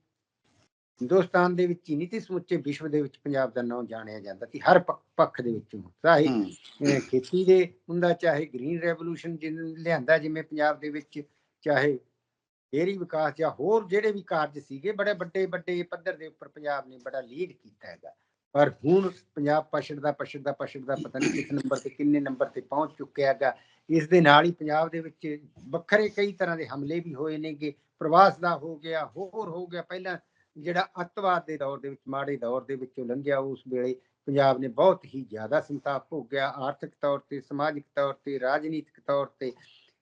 ਹਿੰਦੁਸਤਾਨ ਦੇ ਵਿੱਚ ਹੀ ਨਹੀਂ ਤੇ ਸਮੁੱਚੇ ਵਿਸ਼ਵ ਦੇ ਵਿੱਚ ਪੰਜਾਬ ਦਾ ਨਾਮ ਜਾਣਿਆ ਜਾਂਦਾ ਸੀ ਹਰ ਪੱਖ- ਦੇ ਵਿੱਚੋਂ ਚਾਹੇ ਖੇਤੀ ਦੇ ਹੁੰਦਾ ਚਾਹੇ ਗ੍ਰੀਨ ਰੈਵੋਲੂਸ਼ਨ ਲਿਆਂਦਾ ਜਿਵੇਂ ਪੰਜਾਬ ਦੇ ਵਿੱਚ ਚਾਹੇ ਡੇਰੀ ਵਿਕਾਸ ਜਾਂ ਹੋਰ ਜਿਹੜੇ ਵੀ ਕਾਰਜ ਸੀਗੇ ਬੜੇ ਵੱਡੇ ਵੱਡੇ ਪੱਧਰ ਦੇ ਉੱਪਰ ਪੰਜਾਬ ਨੇ ਬੜਾ ਲੀਡ ਕੀਤਾ ਹੈਗਾ। ਪਰ ਹੁਣ ਪੰਜਾਬ ਪਛੜਦਾ ਪਛੜਦਾ ਪਛੜਦਾ ਪਤਾ ਨਹੀਂ ਕਿਸ ਨੰਬਰ ਤੇ ਕਿੰਨੇ ਨੰਬਰ ਤੇ ਪਹੁੰਚ ਚੁੱਕਿਆ ਹੈਗਾ। ਇਸ ਦੇ ਨਾਲ ਹੀ ਪੰਜਾਬ ਦੇ ਵਿੱਚ ਵੱਖਰੇ ਕਈ ਤਰ੍ਹਾਂ ਦੇ ਹਮਲੇ ਵੀ ਹੋਏ ਨੇਗੇ ਪ੍ਰਵਾਸ ਦਾ ਹੋ ਗਿਆ ਹੋਰ ਹੋ ਗਿਆ। ਪਹਿਲਾਂ ਜਿਹੜਾ ਅੱਤਵਾਦ ਦੇ ਦੌਰ ਦੇ ਵਿੱਚ ਮਾੜੇ ਦੌਰ ਦੇ ਵਿੱਚੋਂ ਲੰਘਿਆ ਉਸ ਵੇਲੇ ਪੰਜਾਬ ਨੇ ਬਹੁਤ ਹੀ ਜ਼ਿਆਦਾ ਸੰਤਾਪ ਭੋਗਿਆ। ਆਰਥਿਕ ਤੌਰ ਤੇ ਸਮਾਜਿਕ ਤੌਰ ਤੇ ਰਾਜਨੀਤਿਕ ਤੌਰ ਤੇ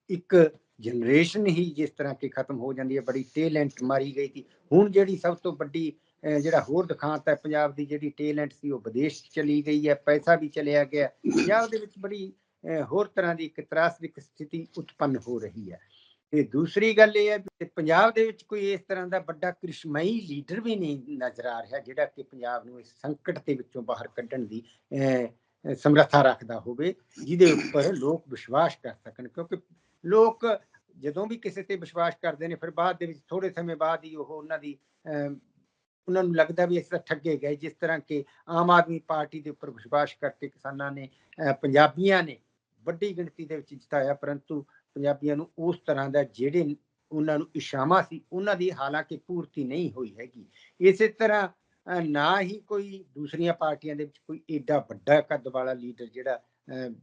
ਇੱਕ ਜਨਰੇਸ਼ਨ ਹੀ ਜਿਸ ਤਰ੍ਹਾਂ ਕਿ ਖਤਮ ਹੋ ਜਾਂਦੀ ਹੈ ਬੜੀ ਟੈਲੈਂਟ ਮਾਰੀ ਗਈ ਸੀ। ਹੁਣ ਜਿਹੜੀ ਸਭ ਤੋਂ ਵੱਡੀ ਅਹ, ਜਿਹੜਾ ਹੋਰ ਦਿਖਾਂਤ ਹੈ ਪੰਜਾਬ ਦੀ ਜਿਹੜੀ ਟੈਲੈਂਟ ਸੀ ਉਹ ਵਿਦੇਸ਼ ਚਲੀ ਗਈ ਹੈ ਪੈਸਾ ਵੀ ਚਲਿਆ ਗਿਆ। ਪੰਜਾਬ ਦੇ ਵਿੱਚ ਬੜੀ ਹੋਰ ਤਰ੍ਹਾਂ ਦੀ ਇੱਕ ਤਰਾਸਦਿਕ ਸਥਿਤੀ ਉਤਪੰਨ ਹੋ ਰਹੀ ਹੈ। ਤੇ ਦੂਸਰੀ ਗੱਲ ਇਹ ਹੈ ਕਿ ਪੰਜਾਬ ਦੇ ਵਿੱਚ ਕੋਈ ਇਸ ਤਰ੍ਹਾਂ ਦਾ ਵੱਡਾ ਕ੍ਰਿਸ਼ਮਈ ਲੀਡਰ ਵੀ ਨਹੀਂ ਨਜ਼ਰ ਆ ਰਿਹਾ, ਜਿਹੜਾ ਕਿ ਪੰਜਾਬ ਨੂੰ ਇਸ ਸੰਕਟ ਦੇ ਵਿੱਚੋਂ ਬਾਹਰ ਕੱਢਣ ਦੀ ਸਮਰੱਥਾ ਰੱਖਦਾ ਹੋਵੇ, ਜਿਹਦੇ ਉੱਪਰ ਲੋਕ ਵਿਸ਼ਵਾਸ ਕਰ ਸਕਣ। ਕਿਉਂਕਿ ਲੋਕ ਜਦੋਂ ਵੀ ਕਿਸੇ ਤੇ ਵਿਸ਼ਵਾਸ ਕਰਦੇ ਨੇ, ਫਿਰ ਬਾਅਦ ਦੇ ਵਿੱਚ ਥੋੜੇ ਸਮੇਂ ਬਾਅਦ ਹੀ ਉਹ ਉਹਨਾਂ ਦੀ ਉਹਨਾਂ ਨੂੰ ਲੱਗਦਾ ਵੀ ਇਸ ਤਰ੍ਹਾਂ ਠੱਗੇ ਗਏ, ਜਿਸ ਤਰ੍ਹਾਂ ਕਿ ਆਮ ਆਦਮੀ ਪਾਰਟੀ ਦੇ ਉੱਪਰ ਵਿਸ਼ਵਾਸ ਕਰਕੇ ਕਿਸਾਨਾਂ ਨੇ ਪੰਜਾਬੀਆਂ ਨੇ ਵੱਡੀ ਗਿਣਤੀ ਦੇ ਵਿੱਚ ਜਿਤਾਇਆ ਪਰੰਤੂ ਪੰਜਾਬੀਆਂ ਨੂੰ ਉਸ ਤਰ੍ਹਾਂ ਦਾ ਜਿਹੜੇ ਉਹਨਾਂ ਨੂੰ ਇਸ਼ਾਮਾ ਸੀ ਉਹਨਾਂ ਦੀ ਹਾਲਾਂਕਿ ਪੂਰਤੀ ਨਹੀਂ ਹੋਈ ਹੈਗੀ ਇਸੇ ਤਰ੍ਹਾਂ ਨਾ ਹੀ ਕੋਈ ਦੂਸਰੀਆਂ ਪਾਰਟੀਆਂ ਦੇ ਵਿੱਚ ਕੋਈ ਏਡਾ ਵੱਡਾ ਕੱਦ ਵਾਲਾ ਲੀਡਰ ਜਿਹੜਾ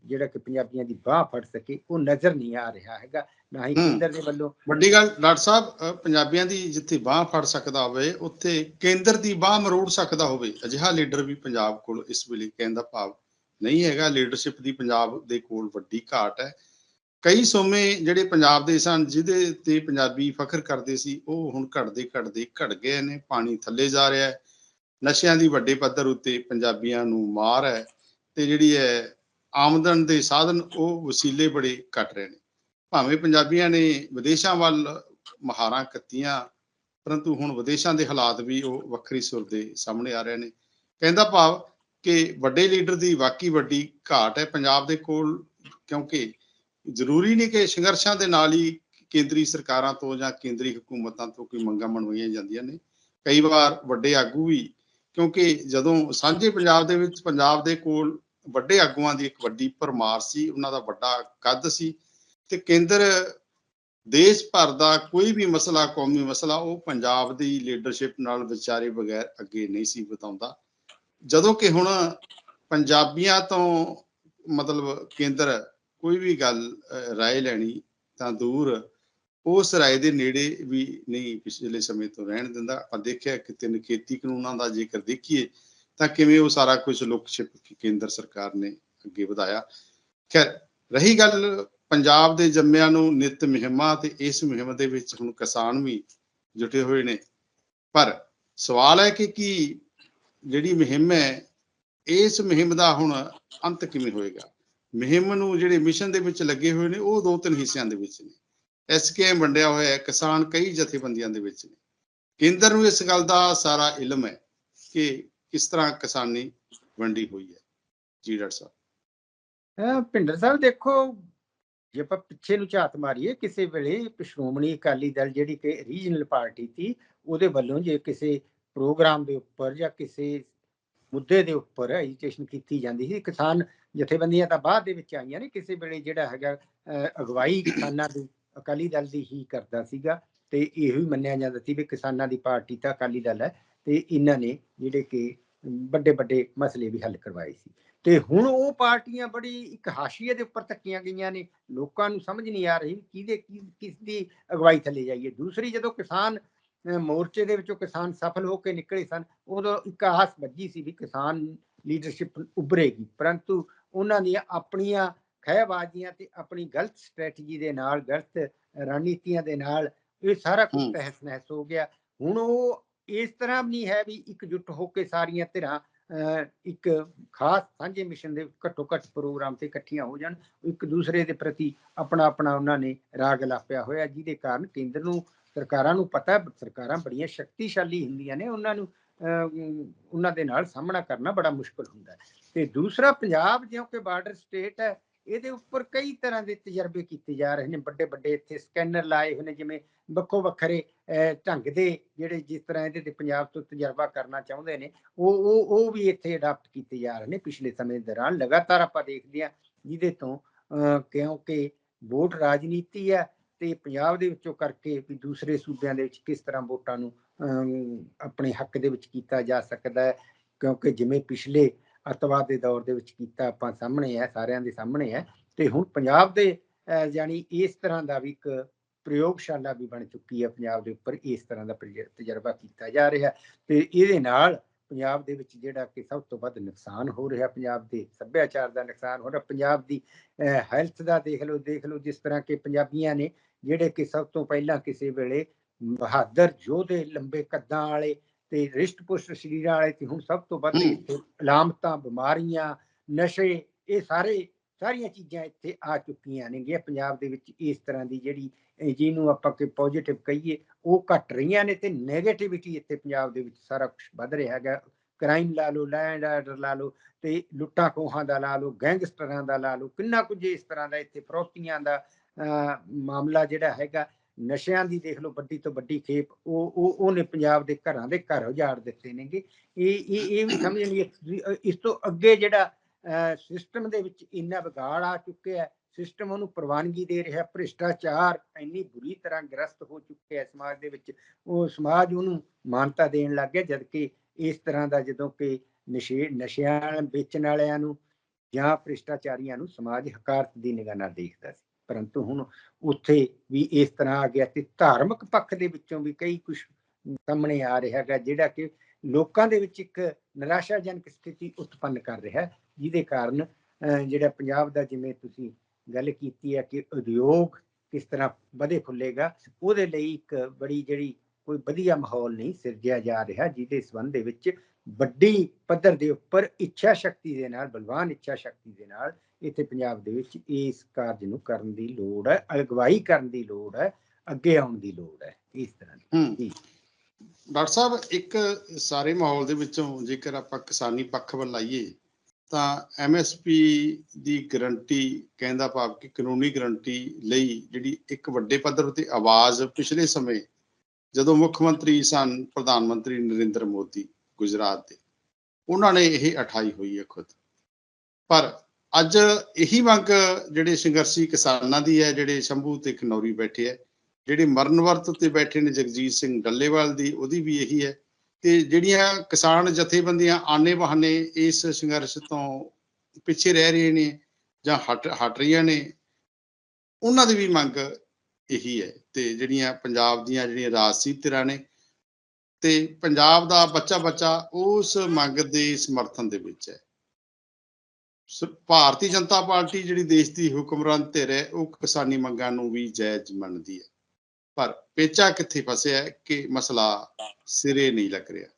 ਜਿਹੜਾ ਕਿ ਪੰਜਾਬੀਆਂ ਦੀ ਬਾਹ ਫੜ ਸਕੇ ਉਹ ਨਜ਼ਰ ਨਹੀਂ ਆ ਰਿਹਾ ਹੈਗਾ ਨਾ ਹੀ। ਕੇਂਦਰ ਦੇ ਵੱਲੋਂ ਵੱਡੀ ਗੱਲ ਡਾਕਟਰ ਸਾਹਿਬ ਪੰਜਾਬੀਆਂ ਦੀ ਜਿੱਥੇ ਬਾਹ ਫੜ ਸਕਦਾ ਹੋਵੇ ਉੱਥੇ ਕੇਂਦਰ ਦੀ ਬਾਹ ਮਰੋੜ ਸਕਦਾ ਹੋਵੇ ਅਜਿਹਾ ਲੀਡਰ ਵੀ ਪੰਜਾਬ ਕੋਲ ਇਸ ਵੇਲੇ ਕਹਿਣ ਦਾ ਭਾਵ ਨਹੀਂ ਹੈਗਾ ਲੀਡਰਸ਼ਿਪ ਦੀ ਪੰਜਾਬ ਦੇ ਕੋਲ ਵੱਡੀ ਘਾਟ ਹੈ। ਕਈ ਸੋਮੇ ਜਿਹੜੇ ਪੰਜਾਬ ਦੇ ਸਨ, ਜਿਹਦੇ ਤੇ ਪੰਜਾਬੀ ਫਖਰ ਕਰਦੇ ਸੀ, ਉਹ ਹੁਣ ਘਟਦੇ ਘਟਦੇ, ਘਟ ਗਏ ਨੇ, ਪਾਣੀ ਥੱਲੇ ਜਾ ਰਿਹਾ ਹੈ। ਨਸ਼ਿਆਂ ਦੀ ਵੱਡੇ ਪੱਧਰ ਉੱਤੇ ਪੰਜਾਬੀਆਂ ਨੂੰ ਮਾਰ ਹੈ ਤੇ ਜਿਹੜੀ ਹੈ ਆਮਦਨ ਦੇ ਸਾਧਨ, ਉਹ ਵਸੀਲੇ ਬੜੇ ਘਟ ਰਹੇ ਨੇ। ਭਾਵੇਂ ਪੰਜਾਬੀਆਂ ਨੇ ਵਿਦੇਸ਼ਾਂ ਵੱਲ ਮਹਾਰਾਂ ਕੱਤੀਆਂ, ਪਰੰਤੂ ਹੁਣ ਵਿਦੇਸ਼ਾਂ ਦੇ ਹਾਲਾਤ ਵੀ ਉਹ ਵੱਖਰੀ ਸੁਰ ਦੇ ਸਾਹਮਣੇ ਆ ਰਹੇ ਨੇ। ਕਹਿੰਦਾ ਭਾਵ ਕਿ ਵੱਡੇ ਲੀਡਰ ਦੀ ਵਾਕਈ ਵੱਡੀ ਘਾਟ ਹੈ ਪੰਜਾਬ ਦੇ ਕੋਲ, ਕਿਉਂਕਿ ਜ਼ਰੂਰੀ ਨਹੀਂ ਕਿ ਸੰਘਰਸ਼ਾਂ ਦੇ ਨਾਲ ਹੀ ਕੇਂਦਰੀ ਸਰਕਾਰਾਂ ਤੋਂ ਜਾਂ ਕੇਂਦਰੀ ਹਕੂਮਤਾਂ ਤੋਂ ਕੋਈ ਮੰਗਾਂ ਮਨਵਾਈਆਂ ਜਾਂਦੀਆਂ ਨੇ। ਕਈ ਵਾਰ ਵੱਡੇ ਆਗੂ ਵੀ, ਕਿਉਂਕਿ ਜਦੋਂ ਸਾਂਝੇ ਪੰਜਾਬ ਦੇ ਵਿੱਚ, ਪੰਜਾਬ ਦੇ ਕੋਲ ਵੱਡੇ ਆਗੂਆਂ ਦੀ ਇੱਕ ਵੱਡੀ ਪਰਮਾਰ ਸੀ, ਉਹਨਾਂ ਦਾ ਵੱਡਾ ਕੱਦ ਸੀ ਤੇ ਕੇਂਦਰ ਦੇਸ਼ ਭਰ ਦਾ ਕੋਈ ਵੀ ਮਸਲਾ, ਕੌਮੀ ਮਸਲਾ, ਉਹ ਪੰਜਾਬ ਦੀ ਲੀਡਰਸ਼ਿਪ ਨਾਲ ਵਿਚਾਰੇ ਬਗੈਰ ਅੱਗੇ ਨਹੀਂ ਸੀ ਵਧਾਉਂਦਾ। ਜਦੋਂ ਕਿ ਹੁਣ ਪੰਜਾਬੀਆਂ ਤੋਂ ਮਤਲਬ ਕੇਂਦਰ ਕੋਈ ਵੀ ਗੱਲ ਅਹ, ਰਾਏ ਲੈਣੀ ਤਾਂ ਦੂਰ ਉਸ ਰਾਏ ਦੇ ਨੇੜੇ ਵੀ ਨਹੀਂ ਪਿਛਲੇ ਸਮੇਂ ਤੋਂ ਰਹਿਣ ਦਿੰਦਾ। ਆਪਾਂ ਦੇਖਿਆ ਕਿ ਤਿੰਨ ਖੇਤੀ ਕਾਨੂੰਨਾਂ ਦਾ ਜੇਕਰ ਦੇਖੀਏ ਤਾਂ ਕਿਵੇਂ ਉਹ ਸਾਰਾ ਕੁਝ ਲੁੱਕ ਛਿਪ ਕੇ ਕੇਂਦਰ ਸਰਕਾਰ ਨੇ ਅੱਗੇ ਵਧਾਇਆ। ਖੈਰ ਰਹੀ ਗੱਲ ਪੰਜਾਬ ਦੇ ਜੰਮਿਆਂ ਨੂੰ ਨਿਤ ਮੁਹਿੰਮਾਂ ਤੇ ਇਸ ਮੁਹਿੰਮ ਦੇ ਵਿੱਚ ਹੁਣ ਕਿਸਾਨ ਵੀ ਜੁਟੇ ਹੋਏ ਨੇ। ਪਰ ਸਵਾਲ ਹੈ ਕਿ ਕੀ ਜਿਹੜੀ ਮੁਹਿੰਮ ਹੈ, ਇਸ ਮੁਹਿੰਮ ਦਾ ਹੁਣ ਅੰਤ ਕਿਵੇਂ ਹੋਏਗਾ? ਮੁਹਿੰਮ ਨੂੰ ਜਿਹੜੇ ਮਿਸ਼ਨ ਦੇ ਵਿੱਚ ਲੱਗੇ ਹੋਏ ਨੇ, ਉਹ ਦੋ ਤਿੰਨ ਹਿੱਸਿਆਂ ਦੇ ਵਿੱਚ ਨੇ। ਐਸਕੇਐਮ ਵੰਡਿਆ ਹੋਇਆ ਹੈ, ਕਿਸਾਨ ਕਈ ਜਥੇਬੰਦੀਆਂ ਦੇ ਵਿੱਚ ਨੇ। ਕੇਂਦਰ ਨੂੰ ਇਸ ਗੱਲ ਦਾ ਸਾਰਾ ਇਲਮ ਹੈ ਕਿ ਕਿਸ ਤਰ੍ਹਾਂ ਕਿਸਾਨੀ ਵੰਡੀ ਹੋਈ ਹੈ। ਜੀ, ਡਾਕਟਰ ਸਾਹਿਬ। ਭਿੰਡਰ ਸਾਹਿਬ, ਦੇਖੋ, ਜੇ ਆਪਾਂ ਪਿੱਛੇ ਨੂੰ ਝਾਤ ਮਾਰੀਏ, ਕਿਸੇ ਵੇਲੇ ਸ਼੍ਰੋਮਣੀ ਅਕਾਲੀ ਦਲ ਜਿਹੜੀ ਕਿ ਰੀਜਨਲ ਪਾਰਟੀ ਸੀ, ਉਹਦੇ ਵੱਲੋਂ ਜੇ ਕਿਸੇ ਪ੍ਰੋਗਰਾਮ ਦੇ ਉੱਪਰ ਜਾਂ ਕਿਸੇ ਮੁੱਦੇ ਦੇ ਉੱਪਰ ਐਜੀਟੇਸ਼ਨ ਕੀਤੀ ਜਾਂਦੀ ਸੀ। ਕਿਸਾਨ ਜਥੇਬੰਦੀਆਂ ਤਾਂ ਬਾਅਦ ਦੇ ਵਿੱਚ ਆਈਆਂ ਨੇ। ਕਿਸੇ ਵੇਲੇ ਜਿਹੜਾ ਹੈਗਾ ਅਗਵਾਈ ਕਿਸਾਨਾਂ ਦੀ, ਅਕਾਲੀ ਦਲ ਦੀ ਹੀ ਕਰਦਾ ਸੀਗਾ ਤੇ ਇਹੋ ਹੀ ਮੰਨਿਆ ਜਾਂਦਾ ਸੀ ਵੀ ਕਿਸਾਨਾਂ ਦੀ ਪਾਰਟੀ ਤਾਂ ਅਕਾਲੀ ਦਲ ਹੈ ਤੇ ਇਹਨਾਂ ਨੇ ਜਿਹੜੇ ਕਿ ਵੱਡੇ ਵੱਡੇ ਮਸਲੇ ਵੀ ਹੱਲ ਕਰਵਾਏ ਸੀ। ਤੇ ਹੁਣ ਉਹ ਪਾਰਟੀਆਂ ਬੜੀ ਇੱਕ ਹਾਸ਼ੀਏ ਦੇ ਉੱਪਰ ਧੱਕੀਆਂ ਗਈਆਂ ਨੇ। ਲੋਕਾਂ ਨੂੰ ਸਮਝ ਨਹੀਂ ਆ ਰਹੀ ਕਿਹਦੇ ਕੀ ਕਿਸ ਦੀ ਅਗਵਾਈ ਥੱਲੇ ਜਾਈਏ। ਦੂਸਰੀ ਜਦੋਂ ਕਿਸਾਨ ਮੋਰਚੇ ਦੇ ਵਿੱਚੋਂ ਕਿਸਾਨ ਸਫਲ ਹੋ ਕੇ ਨਿਕਲੇ ਸਨ ਉਦੋਂ ਇੱਕ ਆਸ ਵੱਜੀ ਸੀ ਵੀ ਕਿਸਾਨ ਲੀਡਰਸ਼ਿਪ ਉੱਭਰੇਗੀ ਪਰੰਤੂ ਉਹਨਾਂ ਦੀਆਂ ਆਪਣੀਆਂ ਖਹਿਬਾਜ਼ੀਆਂ ਤੇ ਆਪਣੀ ਗਲਤ ਸਟ੍ਰੈਟਜੀ ਦੇ ਨਾਲ ਗਲਤ ਰਣਨੀਤੀਆਂ ਦੇ ਨਾਲ ਇਹ ਸਾਰਾ ਕੁਝ। ਤਹਿਸ ਨਹਿਸ ਹੋ ਗਿਆ ਹੁਣ ਉਹ ਇਸ ਤਰ੍ਹਾਂ ਨਹੀਂ ਹੈ ਵੀ ਇਕਜੁੱਟ ਹੋ ਕੇ ਸਾਰੀਆਂ ਧਿਰਾਂ ਇੱਕ ਖਾਸ ਸਾਂਝੇ ਮਿਸ਼ਨ ਦੇ ਘੱਟੋ ਘੱਟ ਪ੍ਰੋਗਰਾਮ ਤੇ ਇਕੱਠੀਆਂ ਹੋ ਜਾਣ ਇੱਕ ਦੂਸਰੇ ਦੇ ਪ੍ਰਤੀ ਆਪਣਾ ਆਪਣਾ ਉਹਨਾਂ ਨੇ ਰਾਗ ਲਾਪਿਆ ਹੋਇਆ ਜਿਹਦੇ ਕਾਰਨ ਕੇਂਦਰ ਨੂੰ ਸਰਕਾਰਾਂ ਨੂੰ ਪਤਾ ਸਰਕਾਰਾਂ ਬੜੀਆਂ ਸ਼ਕਤੀਸ਼ਾਲੀ ਹੁੰਦੀਆਂ ਨੇ, ਉਹਨਾਂ ਨੂੰ ਉਹਨਾਂ ਦੇ ਨਾਲ ਸਾਹਮਣਾ ਕਰਨਾ ਬੜਾ ਮੁਸ਼ਕਲ ਹੁੰਦਾ ਹੈ। ਤੇ ਦੂਸਰਾ, ਪੰਜਾਬ ਜਿਉਂ ਕਿ ਬਾਰਡਰ ਸਟੇਟ ਹੈ, ਇਹਦੇ ਉੱਪਰ ਕਈ ਤਰ੍ਹਾਂ ਦੇ ਤਜਰਬੇ ਕੀਤੇ ਜਾ ਰਹੇ ਨੇ। ਵੱਡੇ ਵੱਡੇ ਇੱਥੇ ਸਕੈਨਰ ਲਾਏ ਹੋਏ ਨੇ, ਜਿਵੇਂ ਵੱਖੋ ਵੱਖਰੇ ਢੰਗ ਦੇ ਜਿਹੜੇ ਜਿਸ ਤਰ੍ਹਾਂ ਇਹਦੇ ਤੇ ਪੰਜਾਬ ਤੋਂ ਤਜਰਬਾ ਕਰਨਾ ਚਾਹੁੰਦੇ ਨੇ, ਉਹ ਉਹ ਉਹ ਵੀ ਇੱਥੇ ਅਡਾਪਟ ਕੀਤੇ ਜਾ ਰਹੇ ਨੇ ਪਿਛਲੇ ਸਮੇਂ ਦੌਰਾਨ। ਲਗਾਤਾਰ ਆਪਾਂ ਦੇਖਦੇ ਹਾਂ, ਜਿਹਦੇ ਤੋਂ ਕਿਉਂਕਿ ਵੋਟ ਰਾਜਨੀਤੀ ਹੈ ਤੇ ਪੰਜਾਬ ਦੇ ਵਿੱਚੋਂ ਕਰਕੇ ਵੀ ਦੂਸਰੇ ਸੂਬਿਆਂ ਦੇ ਵਿੱਚ ਕਿਸ ਤਰ੍ਹਾਂ ਵੋਟਾਂ ਨੂੰ ਅਮ, ਆਪਣੇ ਹੱਕ ਦੇ ਵਿੱਚ ਕੀਤਾ ਜਾ ਸਕਦਾ ਹੈ ਕਿਉਂਕਿ ਜਿਵੇਂ ਪਿਛਲੇ ਅੱਤਵਾਦ ਦੇ ਦੌਰ ਦੇ ਵਿੱਚ ਕੀਤਾ ਆਪਾਂ ਸਾਹਮਣੇ ਹੈ ਸਾਰਿਆਂ ਦੇ ਸਾਹਮਣੇ ਹੈ ਤੇ ਹੁਣ ਪੰਜਾਬ ਦੇ ਅਹ, ਜਾਣੀ ਇਸ ਤਰ੍ਹਾਂ ਦਾ ਵੀ ਇੱਕ ਪ੍ਰਯੋਗਸ਼ਾਲਾ ਵੀ ਬਣ ਚੁੱਕੀ ਹੈ ਪੰਜਾਬ ਦੇ ਉੱਪਰ ਇਸ ਤਰ੍ਹਾਂ ਦਾ ਪ੍ਰਜ- ਤਜਰਬਾ ਕੀਤਾ ਜਾ ਰਿਹਾ ਤੇ ਇਹਦੇ ਨਾਲ ਪੰਜਾਬ ਦੇ ਵਿੱਚ ਜਿਹੜਾ ਕਿ ਸਭ ਤੋਂ ਵੱਧ ਨੁਕਸਾਨ ਹੋ ਰਿਹਾ ਪੰਜਾਬ ਦੇ ਸੱਭਿਆਚਾਰ ਦਾ ਨੁਕਸਾਨ ਹੋ ਰਿਹਾ ਪੰਜਾਬ ਦੀ ਹੈਲਥ ਦਾ ਦੇਖ ਲਓ ਦੇਖ ਲਓ ਜਿਸ ਤਰ੍ਹਾਂ ਕਿ ਪੰਜਾਬੀਆਂ ਨੇ ਜਿਹੜੇ ਕਿ ਸਭ ਤੋਂ ਪਹਿਲਾਂ ਕਿਸੇ ਵੇਲੇ ਬਹਾਦਰ ਯੋਧੇ ਲੰਬੇ ਕੱਦਾਂ ਵਾਲੇ ਤੇ ਰਿਸ਼ਟ ਪੁਸ਼ਟ ਸਰੀਰਾਂ ਵਾਲੇ ਤੇ ਹੁਣ ਸਭ ਤੋਂ ਵੱਧ ਅਲਾਮਤਾਂ ਬਿਮਾਰੀਆਂ ਨਸ਼ੇ ਇਹ ਸਾਰੇ ਸਾਰੀਆਂ ਚੀਜ਼ਾਂ ਇੱਥੇ ਆ ਚੁੱਕੀਆਂ ਨੇਗੀਆਂ ਪੰਜਾਬ ਦੇ ਵਿੱਚ ਇਸ ਤਰ੍ਹਾਂ ਦੀ ਜਿਹੜੀ ਜਿਹਨੂੰ ਆਪਾਂ ਕਿ ਪੋਜ਼ਿਟਿਵ ਕਹੀਏ ਉਹ ਘਟ ਰਹੀਆਂ ਨੇ ਤੇ 네ਗੇਟਿਵਿਟੀ ਇੱਥੇ ਪੰਜਾਬ ਦੇ ਵਿੱਚ ਸਾਰਾ ਕੁਝ ਵੱਧ ਰਿਹਾ ਹੈਗਾ। ਕ੍ਰਾਈਮ ਲਾ ਲਓ ਲੈਂਡ ਆਰਡਰ ਲਾ ਲਓ ਤੇ ਲੁੱਟਾਂ ਖੋਹਾਂ ਦਾ ਲਾ ਲਓ ਗੈਂਗਸਟਰਾਂ ਦਾ ਲਾ ਲਓ ਕਿੰਨਾ ਕੁਝ ਇਸ ਤਰ੍ਹਾਂ ਦਾ ਇੱਥੇ ਫਰੋਤੀਆਂ ਦਾ ਅਹ, ਮਾਮਲਾ ਜਿਹੜਾ ਹੈਗਾ ਨਸ਼ਿਆਂ ਦੀ ਦੇਖ ਲਓ ਵੱਡੀ ਤੋਂ ਵੱਡੀ ਖੇਪ ਉਹ ਉਹ ਉਹਨੇ ਪੰਜਾਬ ਦੇ ਘਰਾਂ ਦੇ ਘਰ ਉਜਾੜ ਦਿੱਤੇ ਨੇਗੇ। ਇਹ ਇਹ ਇਹ ਵੀ ਸਮਝ ਨਹੀਂ ਇਸ ਤੋਂ ਅੱਗੇ ਜਿਹੜਾ ਸਿਸਟਮ ਦੇ ਵਿੱਚ ਇੰਨਾ ਵਿਗਾੜ ਆ ਚੁੱਕਿਆ ਹੈ ਸਿਸਟਮ ਉਹਨੂੰ ਪ੍ਰਵਾਨਗੀ ਦੇ ਰਿਹਾ, ਭ੍ਰਿਸ਼ਟਾਚਾਰ ਇੰਨੀ ਬੁਰੀ ਤਰ੍ਹਾਂ ਗ੍ਰਸਤ ਹੋ ਚੁੱਕਿਆ ਹੈ ਸਮਾਜ ਦੇ ਵਿੱਚ, ਉਹ ਸਮਾਜ ਉਹਨੂੰ ਮਾਨਤਾ ਦੇਣ ਲੱਗ ਗਿਆ, ਜਦਕਿ ਇਸ ਤਰ੍ਹਾਂ ਦਾ ਜਦੋਂ ਕਿ ਨਸ਼ੇ, ਨਸ਼ਿਆਂ ਵੇਚਣ ਵਾਲਿਆਂ ਨੂੰ ਜਾਂ ਭ੍ਰਿਸ਼ਟਾਚਾਰੀਆਂ ਨੂੰ ਸਮਾਜ ਹਕਾਰਤ ਦੀ ਨਿਗਾਹ ਨਾਲ ਦੇਖਦਾ ਸੀ। ਪਰੰਤੂ ਹੁਣ ਉੱਥੇ ਵੀ ਇਸ ਤਰ੍ਹਾਂ ਆ ਗਿਆ ਤੇ ਧਾਰਮਿਕ ਪੱਖ ਦੇ ਵਿੱਚੋਂ ਵੀ ਕਈ ਕੁਝ ਸਾਹਮਣੇ ਆ ਰਿਹਾ ਹੈਗਾ, ਜਿਹੜਾ ਕਿ ਲੋਕਾਂ ਦੇ ਵਿੱਚ ਇੱਕ ਨਿਰਾਸ਼ਾਜਨਕ ਸਥਿਤੀ ਉਤਪੰਨ ਕਰ ਰਿਹਾ ਹੈ। ਜਿਹਦੇ ਕਾਰਨ ਜਿਹੜਾ ਪੰਜਾਬ ਦਾ ਜਿਵੇਂ ਤੁਸੀਂ ਗੱਲ ਕੀਤੀ ਹੈ ਕਿ ਉਦਯੋਗ ਕਿਸ ਤਰ੍ਹਾਂ ਵਧੇ ਫੁੱਲੇਗਾ ਉਹਦੇ ਲਈ ਇੱਕ ਬੜੀ ਜਿਹੜੀ ਕੋਈ ਵਧੀਆ ਮਾਹੌਲ ਨਹੀਂ ਸਿਰਜਿਆ ਜਾ ਰਿਹਾ ਜਿਹਦੇ ਸੰਬੰਧ ਦੇ ਵਿੱਚ ਵੱਡੀ ਪੱਧਰ ਦੇ ਉੱਪਰ ਇੱਛਾ ਸ਼ਕਤੀ ਦੇ ਨਾਲ ਬਲਵਾਨ ਇੱਛਾ ਸ਼ਕਤੀ ਦੇ ਨਾਲ ਇੱਥੇ ਪੰਜਾਬ ਦੇ ਵਿੱਚ ਇਸ ਕਾਰਜ ਨੂੰ ਕਰਨ ਦੀ ਲੋੜ ਹੈ ਅਗਵਾਈ ਕਰਨ ਦੀ ਲੋੜ ਹੈ ਅੱਗੇ ਆਉਣ ਦੀ ਲੋੜ ਹੈ ਇਸ ਤਰ੍ਹਾਂ ਦੀ। ਡਾਕਟਰ ਸਾਹਿਬ ਇੱਕ ਸਾਰੇ ਮਾਹੌਲ ਦੇ ਵਿੱਚੋਂ ਜੇਕਰ ਆਪਾਂ ਕਿਸਾਨੀ ਪੱਖ ਵੱਲ ਆਈਏ ਤਾਂ ਐਮਐਸਪੀ ਦੀ ਗਰੰਟੀ ਕਹਿੰਦਾ ਭਾਵ ਕਿ ਕਾਨੂੰਨੀ ਗਰੰਟੀ ਲਈ ਜਿਹੜੀ ਇੱਕ ਵੱਡੇ ਪੱਧਰ ਉਤੇ ਆਵਾਜ਼ ਪਿਛਲੇ ਸਮੇਂ ਜਦੋਂ ਮੁੱਖ ਮੰਤਰੀ ਸਨ, ਪ੍ਰਧਾਨ ਮੰਤਰੀ ਨਰਿੰਦਰ ਮੋਦੀ ਗੁਜਰਾਤ ਦੇ, ਉਹਨਾਂ ਨੇ ਇਹ ਉਠਾਈ ਹੋਈ ਹੈ ਖੁਦ। ਪਰ ਅੱਜ ਇਹੀ ਮੰਗ ਜਿਹੜੇ ਸੰਘਰਸ਼ੀ ਕਿਸਾਨਾਂ ਦੀ ਹੈ, ਜਿਹੜੇ ਸ਼ੰਭੂ ਤੇ ਖਨੌਰੀ ਬੈਠੇ ਹੈ, ਜਿਹੜੇ ਮਰਨ ਵਰਤ ਉੱਤੇ ਬੈਠੇ ਨੇ ਜਗਜੀਤ ਸਿੰਘ ਡੱਲੇਵਾਲ ਦੀ, ਉਹਦੀ ਵੀ ਇਹੀ ਹੈ ਤੇ ਜਿਹੜੀਆਂ ਕਿਸਾਨ ਜਥੇਬੰਦੀਆਂ ਆਨੇ ਬਹਾਨੇ ਇਸ ਸੰਘਰਸ਼ ਤੋਂ ਪਿੱਛੇ ਰਹਿ ਰਹੇ ਨੇ ਜਾਂ ਹਟ ਹਟ ਰਹੀਆਂ ਨੇ, ਉਹਨਾਂ ਦੀ ਵੀ ਮੰਗ ਇਹੀ ਹੈ ਤੇ ਜਿਹੜੀਆਂ ਪੰਜਾਬ ਦੀਆਂ ਜਿਹੜੀਆਂ ਰਾਜਸੀ ਧਿਰਾਂ ਨੇ ਤੇ ਪੰਜਾਬ ਦਾ ਬੱਚਾ ਬੱਚਾ ਉਸ ਮੰਗ ਦੇ ਸਮਰਥਨ ਦੇ ਵਿੱਚ ਹੈ। ਭਾਰਤੀ ਜਨਤਾ ਪਾਰਟੀ ਜਿਹੜੀ ਦੇਸ਼ ਦੀ ਹੁਕਮਰਾਨ ਧਿਰ ਹੈ, ਉਹ ਕਿਸਾਨੀ ਮੰਗਾਂ ਨੂੰ ਵੀ ਜਾਇਜ਼ ਮੰਨਦੀ ਹੈ। ਪਰ ਪੇਚਾ ਕਿੱਥੇ ਫਸਿਆ ਹੈ ਕਿ ਮਸਲਾ ਸਿਰੇ ਨਹੀਂ ਲੱਗ ਰਿਹਾ?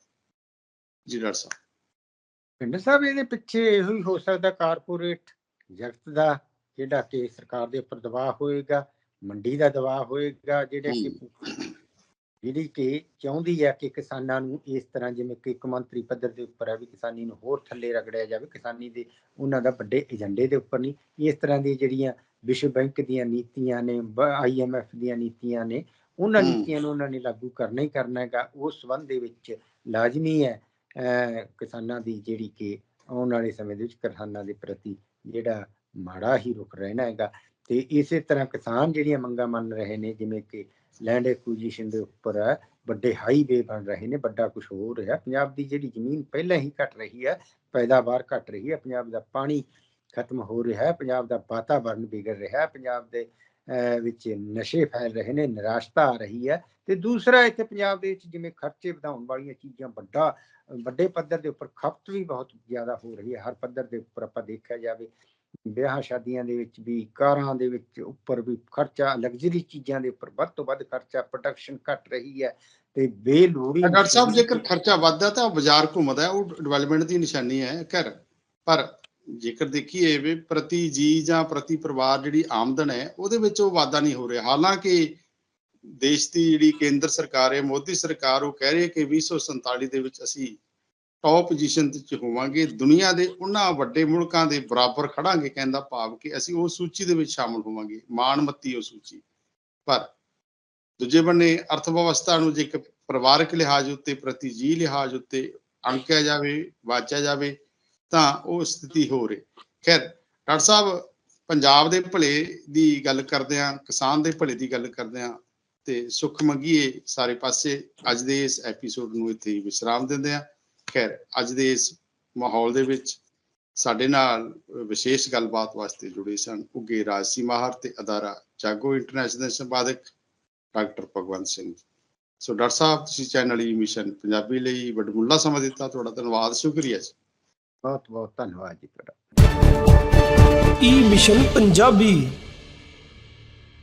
ਜੀ ਡਾਕਟਰ ਸਾਹਿਬ। ਪਿੰਡ ਸਾਹਿਬ ਇਹਦੇ ਪਿੱਛੇ ਇਹੋ ਹੀ ਹੋ ਸਕਦਾ ਕਾਰਪੋਰੇਟ ਜਗਤ ਦਾ ਜਿਹੜਾ ਕਿ ਸਰਕਾਰ ਦੇ ਉੱਪਰ ਦਬਾਅ ਹੋਏਗਾ ਮੰਡੀ ਦਾ ਦਬਾਅ ਹੋਏਗਾ ਜਿਹੜੇ ਕਿ ਜਿਹੜੀ ਕਿ ਚਾਹੁੰਦੀ ਹੈ ਕਿ ਕਿਸਾਨਾਂ ਨੂੰ ਇਸ ਤਰ੍ਹਾਂ ਜਿਵੇਂ ਕਿ ਇੱਕ ਮੰਤਰੀ ਪੱਧਰ ਦੇ ਉੱਪਰ ਹੈ ਵੀ ਕਿਸਾਨੀ ਨੂੰ ਹੋਰ ਥੱਲੇ ਰਗੜਿਆ ਜਾਵੇ ਕਿਸਾਨੀ ਦੇ ਉਹਨਾਂ ਦਾ ਵੱਡੇ ਏਜੰਡੇ ਦੇ ਉੱਪਰ ਨਹੀਂ ਇਸ ਤਰ੍ਹਾਂ ਦੀ ਜਿਹੜੀਆਂ ਵਿਸ਼ਵ ਬੈਂਕ ਦੀਆਂ ਨੀਤੀਆਂ ਨੇ ਆਈਐਮਐਫ ਦੀਆਂ ਨੀਤੀਆਂ ਨੇ ਉਹਨਾਂ। ਨੀਤੀਆਂ ਨੂੰ ਉਹਨਾਂ ਨੇ ਲਾਗੂ ਕਰਨਾ ਹੀ ਕਰਨਾ ਹੈਗਾ। ਉਸ ਸੰਬੰਧ ਦੇ ਵਿੱਚ ਲਾਜ਼ਮੀ ਹੈ ਕਿਸਾਨਾਂ ਦੀ ਜਿਹੜੀ ਕਿ ਆਉਣ ਵਾਲੇ ਸਮੇਂ ਦੇ ਵਿੱਚ ਕਿਸਾਨਾਂ ਦੇ ਪ੍ਰਤੀ ਜਿਹੜਾ ਮਾੜਾ ਹੀ ਰੁਖ ਰਹਿਣਾ ਹੈਗਾ। ਤੇ ਇਸੇ ਤਰ੍ਹਾਂ ਕਿਸਾਨ ਜਿਹੜੀਆਂ ਮੰਗਾਂ ਮੰਨ ਰਹੇ ਨੇ ਜਿਵੇਂ ਕਿ ਲੈਂਡ ਐਕੁਜੀਸ਼ਨ ਦੇ ਉੱਪਰ ਵੱਡੇ ਹਾਈਵੇ ਬਣ ਰਹੇ ਨੇ ਵੱਡਾ ਕੁਝ ਹੋ ਰਿਹਾ। ਪੰਜਾਬ ਦੀ ਜਿਹੜੀ ਜ਼ਮੀਨ ਪਹਿਲਾਂ ਹੀ ਘਟ ਰਹੀ ਹੈ ਪੈਦਾਵਾਰ ਘਟ ਰਹੀ ਹੈ ਪੰਜਾਬ ਦਾ ਪਾਣੀ ਖਤਮ ਹੋ ਰਿਹਾ ਹੈ। ਪੰਜਾਬ ਦਾ ਵਾਤਾਵਰਣ ਵਿਗੜ ਰਿਹਾ ਹੈ। ਪੰਜਾਬ ਦੇ ਵਿੱਚ ਨਸ਼ੇ ਫੈਲ ਰਹੇ ਨੇ ਨਿਰਾਸ਼ਤਾ ਆ ਰਹੀ ਹੈ। ਤੇ ਦੂਸਰਾ ਇੱਥੇ ਪੰਜਾਬ ਦੇ ਵਿੱਚ ਜਿਵੇਂ ਖਰਚੇ ਵਧਾਉਣ ਵਾਲੀਆਂ ਚੀਜ਼ਾਂ ਵੱਡਾ ਵੱਡੇ ਪੱਧਰ ਦੇ ਉੱਪਰ ਖਪਤ ਵੀ ਬਹੁਤ ਜ਼ਿਆਦਾ ਹੋ ਰਹੀ ਹੈ। ਹਰ ਪੱਧਰ ਦੇ ਉੱਪਰ ਆਪਾਂ ਦੇਖਿਆ ਜਾਵੇ ਵਿਆਹ ਸ਼ਾਦੀਆਂ ਦੇ ਵਿੱਚ ਵੀ ਕਾਰਾਂ ਦੇ ਵਿੱਚ ਉੱਪਰ ਵੀ ਖਰਚਾ ਲਗਜ਼ਰੀ ਚੀਜ਼ਾਂ ਦੇ ਉੱਪਰ ਵੱਧ ਤੋਂ ਵੱਧ ਖਰਚਾ ਪ੍ਰੋਡਕਸ਼ਨ ਘਟ ਰਹੀ ਹੈ ਤੇ ਬੇਲੋੜੀ ਡਾਕਟਰ ਸਾਹਿਬ ਜੇਕਰ ਖਰਚਾ ਵੱਧਦਾ ਤਾਂ ਬਾਜ਼ਾਰ ਘੁੰਮਦਾ ਉਹ ਡਿਵੈਲਪਮੈਂਟ ਦੀ ਨਿਸ਼ਾਨੀ ਹੈ। ਕਰ ਪਰ ਜੇਕਰ ਦੇਖੀਏ ਵੀ ਪ੍ਰਤੀ ਜੀ ਜਾਂ ਪ੍ਰਤੀ ਪਰਿਵਾਰ ਜਿਹੜੀ ਆਮਦਨ ਹੈ, ਉਹਦੇ ਵਿੱਚ ਉਹ ਵਾਧਾ ਨਹੀਂ ਹੋ ਰਿਹਾ। ਹਾਲਾਂਕਿ ਦੇਸ਼ ਦੀ ਜਿਹੜੀ ਕੇਂਦਰ ਸਰਕਾਰ ਹੈ, ਮੋਦੀ ਸਰਕਾਰ, ਉਹ ਕਹਿ ਰਹੀ ਹੈ ਕਿ 2047 ਦੇ ਵਿੱਚ ਅਸੀਂ ਟੌਪ ਪੋਜੀਸ਼ਨ ਤੇ ਹੋਵਾਂਗੇ। ਦੁਨੀਆ ਦੇ ਉਹਨਾਂ ਵੱਡੇ ਮੁਲਕਾਂ ਦੇ ਬਰਾਬਰ ਖੜਾਂਗੇ ਕਹਿੰਦਾ ਭਾਵ ਕਿ ਅਸੀਂ ਉਹ ਸੂਚੀ ਦੇ ਵਿੱਚ ਸ਼ਾਮਲ ਹੋਵਾਂਗੇ। ਮਾਣਮੱਤੀ ਉਹ ਸੂਚੀ। ਪਰ ਦੂਜੇ ਬੰਨੇ ਅਰਥ ਵਿਵਸਥਾ ਨੂੰ ਜੇ ਇੱਕ ਪਰਿਵਾਰਕ ਲਿਹਾਜ਼ ਉੱਤੇ, ਪ੍ਰਤੀ ਜੀ ਲਿਹਾਜ਼ ਉੱਤੇ ਅੰਕਿਆ ਜਾਵੇ, ਵਾਚਿਆ ਜਾਵੇ ਤਾਂ ਉਹ ਸਥਿਤੀ ਹੋ ਰਹੀ। ਖੈਰ, ਡਾਕਟਰ ਸਾਹਿਬ, ਪੰਜਾਬ ਦੇ ਭਲੇ ਦੀ ਗੱਲ ਕਰਦੇ ਆ ਕਿਸਾਨ ਦੇ ਭਲੇ ਦੀ ਗੱਲ ਕਰਦੇ ਆ ਤੇ ਸੁੱਖ ਮੰਗੀਏ ਸਾਰੇ ਪਾਸੇ। ਅੱਜ ਦੇ ਇਸ ਐਪੀਸੋਡ ਨੂੰ ਇੱਥੇ ਹੀ ਵਿਸਰਾਮ ਦਿੰਦੇ ਆ ਖੈਰ, ਅੱਜ ਦੇ ਇਸ ਮਾਹੌਲ ਦੇ ਵਿੱਚ ਸਾਡੇ ਨਾਲ ਵਿਸ਼ੇਸ਼ ਗੱਲਬਾਤ ਵਾਸਤੇ ਜੁੜੇ ਸਨ ਉੱਗੇ ਰਾਜਸੀ ਮਾਹਰ ਤੇ ਅਦਾਰਾ ਜਾਗੋ ਇੰਟਰਨੈਸ਼ਨਲ ਸੰਪਾਦਕ ਡਾਕਟਰ ਭਗਵੰਤ ਸਿੰਘ ਸੋ ਡਾਕਟਰ ਸਾਹਿਬ, ਤੁਸੀਂ ਚੈਨਲ ਈ ਮਿਸ਼ਨ ਪੰਜਾਬੀ ਲਈ ਵੱਡਮੁੱਲਾ ਸਮਾਂ ਦਿੱਤਾ। ਤੁਹਾਡਾ ਧੰਨਵਾਦ, ਸ਼ੁਕਰੀਆ ਜੀ। ਬਹੁਤ ਬਹੁਤ ਧੰਨਵਾਦ ਜੀ ਤੁਹਾਡਾ। ਈ ਮਿਸ਼ਨ ਪੰਜਾਬੀ